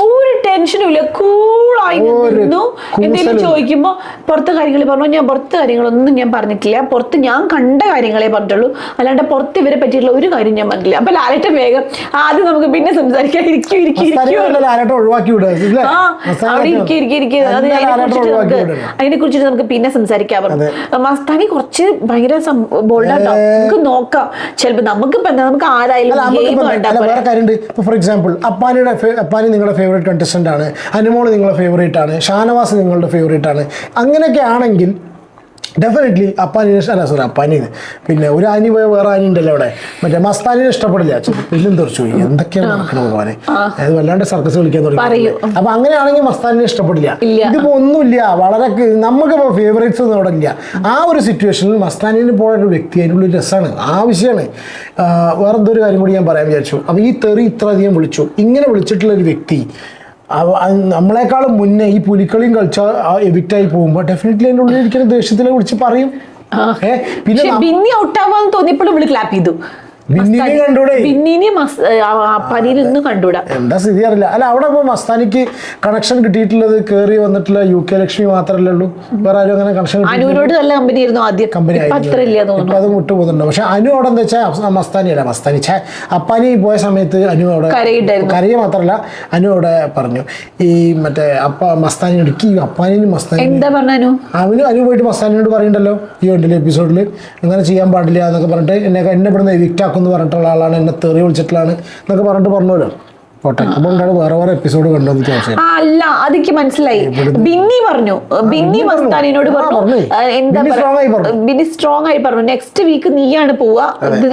ഒരു ടെൻഷനും ഇല്ല. കൂളായി നിന്നു. എന്തെങ്കിലും. ചോദിക്കുമ്പോ പുറത്ത് കാര്യങ്ങൾ പറഞ്ഞു ഞാൻ പുറത്ത് കാര്യങ്ങളൊന്നും ഞാൻ പറഞ്ഞിട്ടില്ല. പുറത്ത് ഞാൻ കണ്ട കാര്യങ്ങളെ പറഞ്ഞിട്ടുള്ളൂ. അല്ലാണ്ട് പുറത്ത് ഇവരെ പറ്റിയിട്ടുള്ള ഒരു കാര്യം ഞാൻ പറഞ്ഞില്ല അപ്പൊ ലാലേട്ടൻ വേഗം ആദ്യം നമുക്ക് പിന്നെ സംസാരിക്കാം. ഇരിക്കും ഇരിക്കും ആ അവിടെ ഇരിക്കും ഇരിക്കും ഇരിക്കും. അതിനെ കുറിച്ചിട്ട് നമുക്ക് നമുക്ക് പിന്നെ സംസാരിക്കാൻ പറ്റും മസ്താനി കുറച്ച് ഭയങ്കര ബോൾഡാട്ടോ നമുക്ക് നോക്കാം. ചിലപ്പോ നമുക്ക് നമുക്ക് ആരായാലും ഫോർ എക്സാമ്പിൾ അപ്പാനിയുടെ അപ്പാനി നിങ്ങളുടെ ഫേവറേറ്റ് കണ്ടസ്റ്റന്റ് ആണ്. അനുമോൾ നിങ്ങളുടെ ഫേവറേറ്റ് ആണ്. ഷാനവാസ് നിങ്ങളുടെ ഫേവറേറ്റ് ആണ്. അങ്ങനെയൊക്കെ ആണെങ്കിൽ ഡെഫിനറ്റ്ലി അപ്പാനിനെ അല്ല സോറി അപ്പാനിന്ന് പിന്നെ ഒരു ആനി പോയ വേറെ ആനി ഉണ്ടല്ലോ അവിടെ. മറ്റേ മസ്താനിനെ ഇഷ്ടപ്പെടില്ല. എല്ലും തെറിച്ചു പോയി. എന്തൊക്കെയാണ് നടക്കണ ഭഗവാനെ അത് വല്ലാണ്ട് സർക്കസ് കളിക്കാൻ തുടങ്ങി. അപ്പൊ അങ്ങനെയാണെങ്കിൽ മസ്താനിനെ ഇഷ്ടപ്പെടില്ല. ഇതിപ്പോ ഒന്നുമില്ല. വളരെ നമുക്ക് നമുക്കിപ്പോ ഫേവറേറ്റ്സ് ഒന്നും അവിടെ ഇല്ല. ആ ഒരു സിറ്റുവേഷനിൽ മസ്താനിന് പോയ ഒരു വ്യക്തി അതിനുള്ള രസമാണ്. ആവശ്യമാണ്. വേറെ എന്തോ ഒരു കാര്യം കൂടി ഞാൻ പറയാൻ വിചാരിച്ചു. അപ്പൊ ഈ തെറി ഇത്ര അധികം വിളിച്ചു. ഇങ്ങനെ വിളിച്ചിട്ടുള്ള ഒരു വ്യക്തി നമ്മളെക്കാളും മുന്നേ ഈ പുലിക്കളിയും കളിച്ച എവിക്റ്റായി പോകുമ്പോൾ ഡെഫിനറ്റ്ലി അതിന്റെ ഉള്ളിൽ ഇരിക്കുന്ന ദേഷ്യത്തിനെ കുറിച്ച് പറയും. പിന്നെ ബിന്നി ഔട്ടാവാന്ന് തോന്നിയപ്പോഴും ക്ലാപ്പ് ചെയ്തു. ബിന്നിനെ പനിയിൽ എന്താ സ്ഥിതി അറിയില്ല. അല്ല അവിടെ ഇപ്പൊ മസ്താനിക്ക് കണക്ഷൻ കിട്ടിയിട്ടുള്ളത് കേറി വന്നിട്ടുള്ള യു കെ ലക്ഷ്മി മാത്രമല്ലേ ഉള്ളൂ. വേറെ ആരും അങ്ങനെ കണക്ഷൻ അനുവിനോട് നല്ല കമ്പനി ആയിരുന്നു ആദ്യം. കമ്പനി ഇപ്പൊ അത് വിട്ടുപോകുന്നുണ്ട്. പക്ഷെ അനു അവിടെ എന്താ വെച്ചാൽ മസ്താനി അല്ല മസ്താനി. ഛേ, അപ്പാനി പോയ സമയത്ത് അനു അവിടെ. കരയെ മാത്രമല്ല അനു അവിടെ പറഞ്ഞു. ഈ മറ്റേ അപ്പ മസ്താനി എടുക്കി അപ്പാനി മസ്താനി എന്താ പറഞ്ഞു അവന് അനു പോയിട്ട് മസ്താനിനോട് പറയണ്ടല്ലോ ഈ ഉണ്ടല്ലോ എപ്പിസോഡിൽ അങ്ങനെ ചെയ്യാൻ പാടില്ല എന്നൊക്കെ പറഞ്ഞിട്ട് എന്നെ എന്നെ ഇവിടുന്ന് എവിക്റ്റ് ആക്കുമെന്ന് പറഞ്ഞിട്ടുള്ള ആളാണ് എന്നെ തെറി വിളിച്ചിട്ടുള്ളതാണ് എന്നൊക്കെ പറഞ്ഞിട്ട് പറഞ്ഞല്ലോ പോട്ടെ അപ്പോൾ ഉണ്ടാണ് വേറെ വേറെ എപ്പിസോഡ് ആ അല്ല അതെനിക്ക് മനസ്സിലായി. ബിന്നി പറഞ്ഞു. ബിന്നി മസ്താനിനോട് പറഞ്ഞു. എന്താ ബിന്നി. സ്ട്രോങ് ആയി പറഞ്ഞു. നെക്സ്റ്റ് വീക്ക് നീയാണ് പോവാ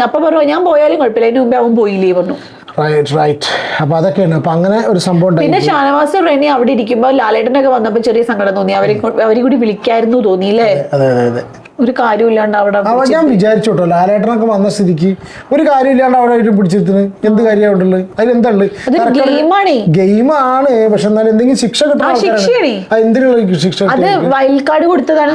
അപ്പൊ പറഞ്ഞു ഞാൻ പോയാലും കുഴപ്പമില്ല. അതിന് മുമ്പേ അവൻ പോയില്ലേ? പറഞ്ഞു. റൈറ്റ് റൈറ്റ് അപ്പോൾ അതൊക്കെയാണ്. അപ്പോൾ അങ്ങനെ ഒരു സംഭവം പിന്നെ ഷാനവാസ് റെനി അവിടെ ഇരിക്കുമ്പോ ലാലേട്ടനൊക്കെ വന്നപ്പോ ചെറിയ സങ്കടം തോന്നി. അവരെ അവരെ കൂടി വിളിക്കായിരുന്നു തോന്നിയില്ലേ അതെ അതെ അതെ. ഒരു കാര്യമില്ലാണ്ട് അവിടെ അവ ഞാൻ വിചാരിച്ചോട്ടോ ലാലേട്ടനൊക്കെ വന്ന സ്ഥിതിക്ക് ഒരു കാര്യമില്ലാണ്ട് അവിടെ അവർ പിടിച്ചിരുത്തിന്. എന്ത് കാര്യമാണ് ഉള്ളത്? അതിലെന്താണ് ഗെയിമാണേ. പക്ഷെ എന്നാലും എന്തെങ്കിലും ശിക്ഷ. എന്തിനുള്ള ശിക്ഷ അത് വൈൽഡ് കാർഡ് കൊടുത്തതാണ്.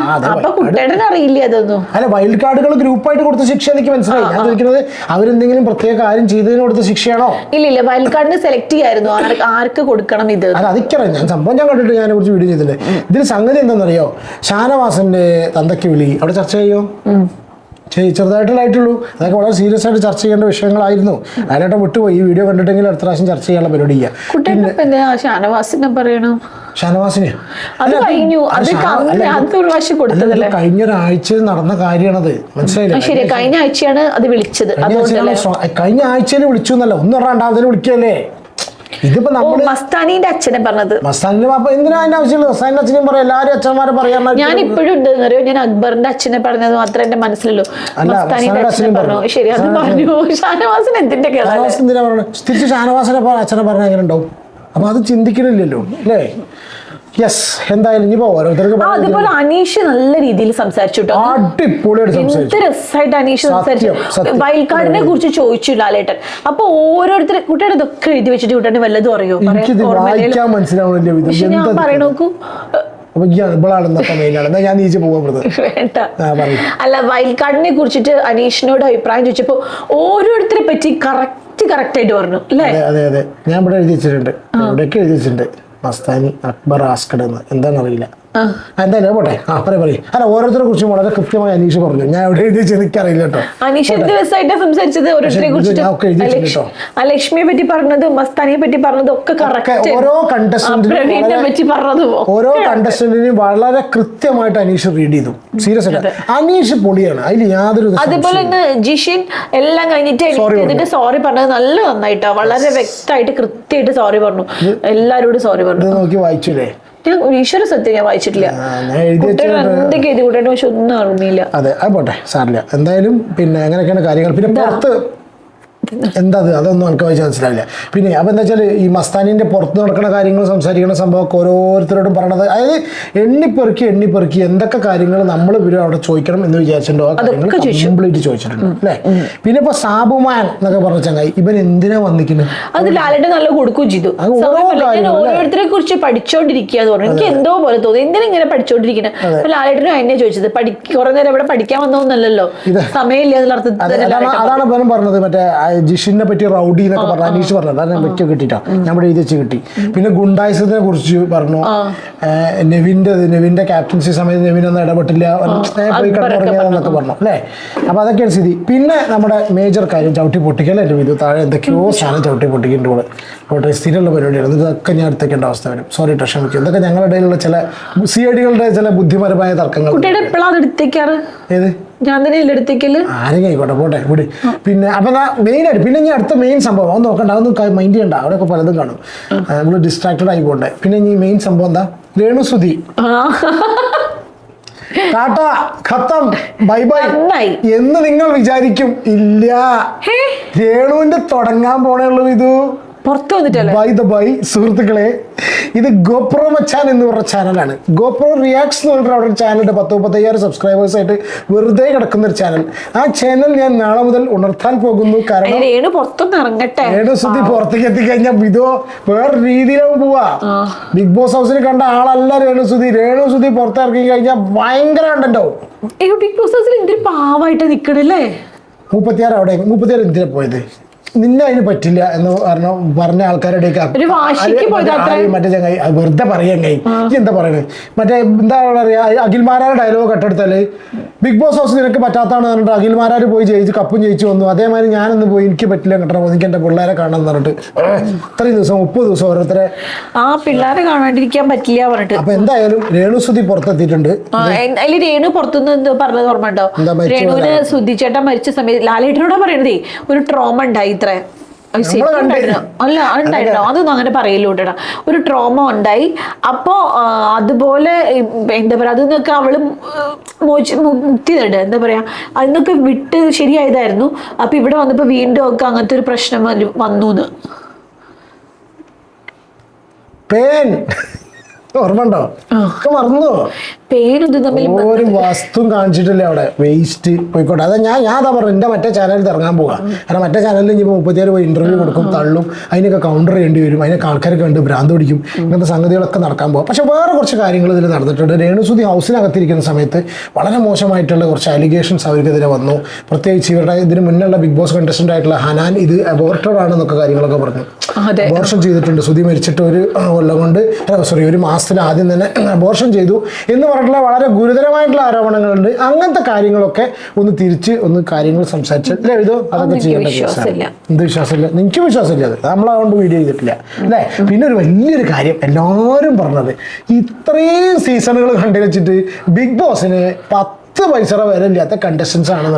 അറിയില്ല അതൊന്നും? അല്ല വൈൽഡ് കാർഡുകൾ ഗ്രൂപ്പായിട്ട് കൊടുത്ത ശിക്ഷ എനിക്ക് മനസ്സിലായി ഞാൻ ചോദിക്കുന്നത് അവരെന്തെങ്കിലും പ്രത്യേക കാര്യം ചെയ്തതിന് കൊടുത്ത ശിക്ഷയാണോ? ഇല്ല ഇല്ല വൈൽഡ് കാർഡിന് സെലക്ട് ചെയ്യായിരുന്നു. ആർക്ക് ആർക്ക് കൊടുക്കണം ഇത്? അല്ല അതിക്കറിയാം. ഞാൻ സംഭവം ഞാൻ കണ്ടിട്ട് ഞാൻ കുറിച്ച് വീഡിയോ ചെയ്തിട്ടുണ്ട്. ഇതിന് സംഗതി എന്താണെന്നറിയോ? ഷാനവാസന്റെ തന്തയ്ക്ക് വിളി. അവിടെ ചർച്ച ചെയ്യോ? ചെയ്- ചെറുതായിട്ടല്ലായിട്ടുള്ളൂ. അതൊക്കെ വളരെ സീരിയസ് ആയിട്ട് ചർച്ച ചെയ്യേണ്ട വിഷയങ്ങളായിരുന്നു. അതിനായിട്ട് വിട്ടുപോയി. ഈ വീഡിയോ കണ്ടിട്ടെങ്കിൽ അടുത്ത പ്രാവശ്യം ചർച്ച ചെയ്യാനുള്ള പരിപാടി ചെയ്യാം കുട്ടേട്ടൻ ഷാനവാസിനെ പറയണു? ഷാനവാസിനെ? അത് കഴിഞ്ഞു. ഒരാഴ്ച നടന്ന കാര്യമാണത്. മനസ്സിലായില്ലേ? കഴിഞ്ഞ ആഴ്ചയാണ് അത് വിളിച്ചത്. കഴിഞ്ഞ ആഴ്ചയിൽ വിളിച്ചു എന്നല്ല. ഒന്നും രണ്ടാമതിന് വിളിക്കല്ലേ? ഇതിപ്പോ നമ്മൾ മസ്താനിന്റെ അച്ഛനെ പറഞ്ഞത്. മസ്താനിന്റെ പാപ്പ എന്തിനാ അതിന്റെ ആവശ്യമില്ല മസ്താനിന്റെ അച്ഛനും പറയാം എല്ലാവരും അച്ഛന്മാരെ പറയാൻ ഞാൻ ഇപ്പോഴും ഉണ്ട്. അറിയോ? ഞാൻ അക്ബറിന്റെ അച്ഛനെ പറഞ്ഞത് മാത്രമേ എന്റെ മനസ്സിലുള്ളൂ. മസ്താനിന്റെ അച്ഛനെ പറഞ്ഞു? പറഞ്ഞു. ശരി അത് പറഞ്ഞു. ഷാനവാസിന് എന്തിന്റെ കേടാ ഷാനവാസ് എന്തിനാ പറയുന്നത് തിരിച്ച് ഷാനവാസനെ അച്ഛനെ പറഞ്ഞാൽ എങ്ങനെ ഉണ്ടാവും? അപ്പൊ അത് ചിന്തിക്കണില്ലല്ലോ അല്ലേ? യെസ് എന്തായാലും ഇനിയിപ്പോ ഓരോരുത്തർക്ക്. അതുപോലെ അനീഷ് നല്ല രീതിയിൽ സംസാരിച്ചു അടിപൊളിയായിട്ട് രസമായിട്ട് അനീഷ് സംസാരിച്ചു. കാർഡിനെ കുറിച്ച് ചോദിച്ചു ലാലേട്ടൻ. അപ്പൊ ഓരോരുത്തർ കുട്ടിയുടെ ഇതൊക്കെ എഴുതി വെച്ചിട്ട് കുട്ടിയുടെ വല്ലതും അറിയോ. വായിക്കാൻ മനസ്സിലാവണില്ല ഞാൻ നോക്കൂ. അപ്പൊ ഈ ഇവളാണ് ഇന്നത്തെ മെയിനാണ് ഞാൻ നീച്ച് ആ അല്ല വൈൽഡ് കാർഡിനെ കുറിച്ചിട്ട് അനീഷിനോട് അഭിപ്രായം ചോദിച്ചപ്പോ ഓരോരുത്തരെ പറ്റി കറക്റ്റ് കറക്റ്റ് ആയിട്ട് പറഞ്ഞു അല്ലേ? അതെ അതെ അതെ. ഞാൻ ഇവിടെ എഴുതി വെച്ചിട്ടുണ്ട്. ഇവിടെയൊക്കെ എഴുതി വെച്ചിട്ടുണ്ട്. മസ്താനി അക്ബർ ആസ്കഡ് എന്ന് എന്താണെന്ന് അറിയില്ല ആ. ആ, എന്തായാലും പോട്ടെ. ആ പറയും പറയും. അല്ല ഓരോരുത്തരെ കുറിച്ചും വളരെ കൃത്യമായി അനീഷ് പറഞ്ഞു. ഞാൻ എവിടെ എഴുതി എനിക്കറിയില്ല കേട്ടോ. അനീഷ് എന്ത് രസമായിട്ടാ സംസാരിച്ചത് ഓരോരുത്തരെ ആ ലക്ഷ്മിയെ പറ്റി പറഞ്ഞതും മസ്താനിയെ പറ്റി പറഞ്ഞതും ഒക്കെ ഓരോ contestant നും പ്രവീണിനെ വളരെ- പറ്റി പറഞ്ഞതും ഓരോ ഒക്കെ കണ്ടസ്റ്റന്റിനും വളരെ കൃത്യമായിട്ട് അനീഷ് റീഡ് ചെയ്തു. സീരിയസ് ആയിട്ട്. അനീഷ് പൊളിയാണ്. അതിൽ യാതൊരു അതുപോലെ തന്നെ ജിഷിൻ എല്ലാം കഴിഞ്ഞിട്ട് സോറി പറഞ്ഞത് നല്ല നന്നായിട്ടാ. വളരെ വ്യക്തമായിട്ട് കൃത്യമായിട്ട് സോറി പറഞ്ഞു. എല്ലാരോടും സോറി പറഞ്ഞു. നോക്കി വായിച്ചില്ലേ? ഞാൻ ഈശ്വര സത്യം ഞാൻ വായിച്ചിട്ടില്ല. എന്തൊക്കെ എഴുതി കൂട്ടേണ്ട പക്ഷെ ഒന്നും അറിഞ്ഞില്ല. അതെ അത് പോട്ടെ സാറില്ല. എന്തായാലും പിന്നെ അങ്ങനെയൊക്കെയാണ് കാര്യങ്ങൾ. പിന്നെ പുറത്ത് എന്താ അത് അതൊന്നും എനിക്ക് വായിച്ച് മനസ്സിലാവില്ല. പിന്നെ അപ്പം എന്താ വെച്ചാൽ ഈ മസ്താനിന്റെ പുറത്ത് നടക്കുന്ന കാര്യങ്ങൾ സംസാരിക്കുന്ന സംഭവമൊക്കെ ഓരോരുത്തരോടും പറയണത് അതായത് എണ്ണിപ്പെറുക്കി എണ്ണിപ്പെറുക്കി എന്തൊക്കെ കാര്യങ്ങൾ നമ്മൾ ഇവരും അവിടെ ചോദിക്കണം എന്ന് വിചാരിച്ചിട്ടുണ്ടോ? ആ കാര്യങ്ങൾ കംപ്ലീറ്റ് ചോദിച്ചിട്ടുണ്ട് അല്ലേ? പിന്നെ ഇപ്പോൾ സാബുമാൻ എന്നൊക്കെ പറഞ്ഞ ചങ്ങായി ഇവൻ എന്തിനാ വന്നിരിക്കുന്നത് അത് ലാലേട്ടൻ നല്ല കൊടുക്കുകയും ചെയ്തു? ഓരോരുത്തരെ കുറിച്ച് പഠിച്ചോണ്ടിരിക്കുക എന്ന് പറഞ്ഞു. എനിക്ക് എന്തോ പോലെ തോന്നി എന്തിനാ ഇങ്ങനെ പഠിച്ചോണ്ടിരിക്കുന്നത് അപ്പൊ ലാലേട്ടനും എന്നെ ചോദിച്ചത് പഠി കുറെ നേരം ഇവിടെ പഠിക്കാൻ വന്നോന്നല്ലോ സമയമില്ല എന്നുള്ള അർത്ഥത്തിൽ അതാണ് പറഞ്ഞത്. മറ്റേ ജിഷിനെ പറ്റി റൗഡി എന്നൊക്കെ പറഞ്ഞു അനീഷ് പറഞ്ഞത്. അതാണ് വെച്ച് കിട്ടിട്ടാ. ഇവിടെ എഴുതി വെച്ച് കിട്ടി. പിന്നെ ഗുണ്ടായിസത്തിനെ കുറിച്ച് പറഞ്ഞു. നെവിന്റെ നെവിന്റെ ക്യാപ്റ്റൻസി സമയത്ത് നെവിൻ ഒന്നും ഇടപെട്ടില്ല. പോയി കിടന്നുറങ്ങിയതെന്നൊക്കെ പറഞ്ഞു അല്ലേ? അപ്പോൾ അതൊക്കെയാണ് സ്ഥിതി. പിന്നെ നമ്മുടെ മേജർ കാര്യം ചവിട്ടി പൊട്ടിക്കൽ എന്റെ ഇത് താഴെ എന്തൊക്കെയോ സാധനം ചവിട്ടി പൊട്ടിക്കുന്നുണ്ട് കൂടെ പോട്ടെ സ്ഥിരമുള്ള പരിപാടിയാണ്. ഇതൊക്കെ ഞാൻ എടുത്തേക്കേണ്ട അവസ്ഥ വരും. സോറി കേട്ടോ ക്ഷമിക്കും. ഇതൊക്കെ ഞങ്ങളുടെ ഇടയിലുള്ള ചില സി ഐ ഡികളുടെ ചില ബുദ്ധിപരമായ തർക്കങ്ങൾ. കുട്ടിയുടെ എപ്പോഴാണ് അത് എടുത്തേക്കാറ്? ഏത്? ഞാൻ തന്നെ ഇല്ല എടുത്തേക്കൽ ആരെങ്കിലും ആയിക്കോട്ടെ പോട്ടെ വിട്. പിന്നെ അപ്പൊ മെയിൻ ആയിട്ട് പിന്നെ ഇനി അടുത്ത മെയിൻ സംഭവം അത് നോക്കണ്ട അതൊന്നും മൈൻഡ് ചെയ്യണ്ട അവിടെയൊക്കെ പലതും കാണും. നമ്മൾ ഡിസ്ട്രാക്റ്റഡ് ആയി പോണ്ടേ പിന്നെ ഇനി മെയിൻ സംഭവം എന്താ? രേണുസുതി. ടാറ്റ ഖത്തം ബൈ ബൈ. എന്ന് നിങ്ങൾ വിചാരിക്കും ഇല്ല. രേണുവിന്റെ തുടങ്ങാൻ പോണേ ഉള്ളൂ ഇത്. പുറത്തു വന്നിട്ടല്ലേ? ബൈ ദ ബൈ സുഹൃത്തുക്കളെ. ഇത് ഗോപ്രോ മച്ചാൻ എന്ന് പറഞ്ഞ ചാനലാണ് ഗോപ്രോ റിയാക്ട്സ് എന്ന് പറഞ്ഞിട്ട് അവിടെ ഒരു ചാനലുണ്ട് പത്ത് മുപ്പത്തയ്യായിരം സബ്സ്ക്രൈബേഴ്സ് ആയിട്ട് വെറുതെ കിടക്കുന്ന ഒരു ചാനൽ ആ ചാനൽ ഞാൻ നാളെ മുതൽ ഉണർത്താൻ പോകുന്നു. കാരണം ഏണു രേണു പുറത്തൊന്ന് ഇറങ്ങട്ടെ. രേണുസുതി പുറത്തേക്ക് എത്തിക്കഴിഞ്ഞാൽ ഇതോ വേറെ രീതിയിലാവും പോവാ. ബിഗ് ബോസ് ഹൗസിൽ കണ്ട ആളല്ല രേണുസുതി രേണുസുതി പുറത്തിറക്കി കഴിഞ്ഞാൽ ഭയങ്കര കണ്ടന്റോ ഈ ബിഗ് ബോസ് ഹൗസിൽ എന്തൊരു പാവായിട്ട് നിക്കണല്ലേ മുപ്പത്തിയാറ് അവിടെ മുപ്പത്തിയാറ് എന്തിനാ പോയത്? നിന്നെ അതിന് പറ്റില്ല എന്ന് പറഞ്ഞ പറഞ്ഞ ആൾക്കാരുടെ. മറ്റേ ചങ്ങായി? വെറുതെ പറയാൻ കൈ. എന്താ പറയണത് മറ്റേ എന്താ പറയാ? അഖിൽമാരാരുടെ ഡയലോഗ് കട്ടെടുത്താൽ ബിഗ് ബോസ് ഹൗസ് നിനക്ക് പറ്റാത്തതാണ് പറഞ്ഞിട്ട് അഖിൽമാരാർ പോയി ജയിച്ച് കപ്പും ജയിച്ചു വന്നു. അതേമാതിരി ഞാനൊന്ന് പോയി എനിക്ക് പറ്റില്ല കേട്ടോ എനിക്ക് എന്റെ പിള്ളേരെ കാണാൻ പറഞ്ഞിട്ട്. ഇത്രയും ദിവസം മുപ്പത് ദിവസം ഓരോരുത്തരെ ആ പിള്ളേരെ കാണാണ്ടിരിക്കാൻ പറ്റില്ല പറഞ്ഞിട്ട്. അപ്പൊ എന്തായാലും രേണുസുതി പുറത്തെത്തിയിട്ടുണ്ട്. അതിൽ രേണു പുറത്തുനിന്ന് പറഞ്ഞത് ഓർമ്മ ഉണ്ടോ? രേണുവിന് സുദ്ധിച്ചേട്ടൻ മരിച്ച സമയത്ത് ലാലേട്ടനോട് പറയണതേ ഒരു ട്രോമ ഉണ്ടായി. ഇത്ര. ഉണ്ടായിരുന്നോ? അല്ല ഉണ്ടായിട്ടോ അതൊന്നും അങ്ങനെ പറയലൂട്ടടാ ഒരു ട്രോമ ഉണ്ടായി. അപ്പോ അതുപോലെ എന്താ പറയാ അതിന്നൊക്കെ അവൾ മോചി മുക്തി നേടുക എന്താ പറയാ അതിന്നൊക്കെ വിട്ട് ശരിയായതായിരുന്നു. അപ്പൊ ഇവിടെ വന്നപ്പോ വീണ്ടും ഒക്കെ അങ്ങനത്തെ ഒരു പ്രശ്നം വന്നു പേൻ. ഓർമ്മ ഉണ്ടോ മറന്നു? ഒരു വസ്തുവും കാണിച്ചിട്ടില്ല അവിടെ. വേസ്റ്റ് പോയിക്കോട്ടെ. അതാ ഞാൻ ഞാൻ അതാ പറഞ്ഞു എന്റെ മറ്റേ ചാനലിൽ ഇറങ്ങാൻ പോകാം കാരണം മറ്റേ ചാനലിൽ ഇനി മുപ്പത്തിയാറ് പോയി ഇന്റർവ്യൂ കൊടുക്കും തള്ളും. അതിനൊക്കെ കൗണ്ടർ ചെയ്യേണ്ടി വരും. അതിനൊക്കെ ആൾക്കാരൊക്കെ ഉണ്ട് ഭ്രാന്ത് പിടിക്കും. ഇങ്ങനത്തെ സംഗതികളൊക്കെ നടക്കാൻ പോകാം പക്ഷെ വേറെ കുറച്ച് കാര്യങ്ങൾ ഇതിൽ നടന്നിട്ടുണ്ട്. രേണുസുതി ഹൗസിനകത്തിരിക്കുന്ന സമയത്ത് വളരെ മോശമായിട്ടുള്ള കുറച്ച് അലിഗേഷൻസ് അവർക്കെതിരെ വന്നു. പ്രത്യേകിച്ച് ഇവരുടെ ഇതിന് മുന്നുള്ള ബിഗ് ബോസ് കണ്ടസ്റ്റന്റ് ആയിട്ടുള്ള ഹനാൻ ഇത് അബോർട്ടഡ് ആണെന്നൊക്കെ കാര്യങ്ങളൊക്കെ പറഞ്ഞു. അബോർഷൻ ചെയ്തിട്ടുണ്ട്. സുതി മരിച്ചിട്ട് ഒരു കൊല്ലം കൊണ്ട് സോറി ഒരു മാസത്തിന് ആദ്യം തന്നെ അബോർഷൻ ചെയ്തു എന്ന് പറഞ്ഞിട്ടുള്ള വളരെ ഗുരുതരമായിട്ടുള്ള ആരോപണങ്ങളുണ്ട്. അങ്ങനത്തെ കാര്യങ്ങളൊക്കെ ഒന്ന് തിരിച്ച് ഒന്ന് കാര്യങ്ങൾ സംസാരിച്ച് അല്ലേ ഇതോ അതൊക്കെ ചെയ്യേണ്ട. കേസാണ്. എന്ത് വിശ്വാസമില്ല? എനിക്ക് വിശ്വാസമില്ല അത്. നമ്മളതുകൊണ്ട് വീഡിയോ ചെയ്തിട്ടില്ല. അല്ലേ? പിന്നെ ഒരു വലിയൊരു കാര്യം എല്ലാവരും പറഞ്ഞത് ഇത്രയും സീസണുകൾ കണ്ടു വെച്ചിട്ട് ബിഗ് ബോസിന് പത്ത് പൈസ വരെ ഇല്ലാത്ത കണ്ടസ്റ്റൻസ് ആണ്.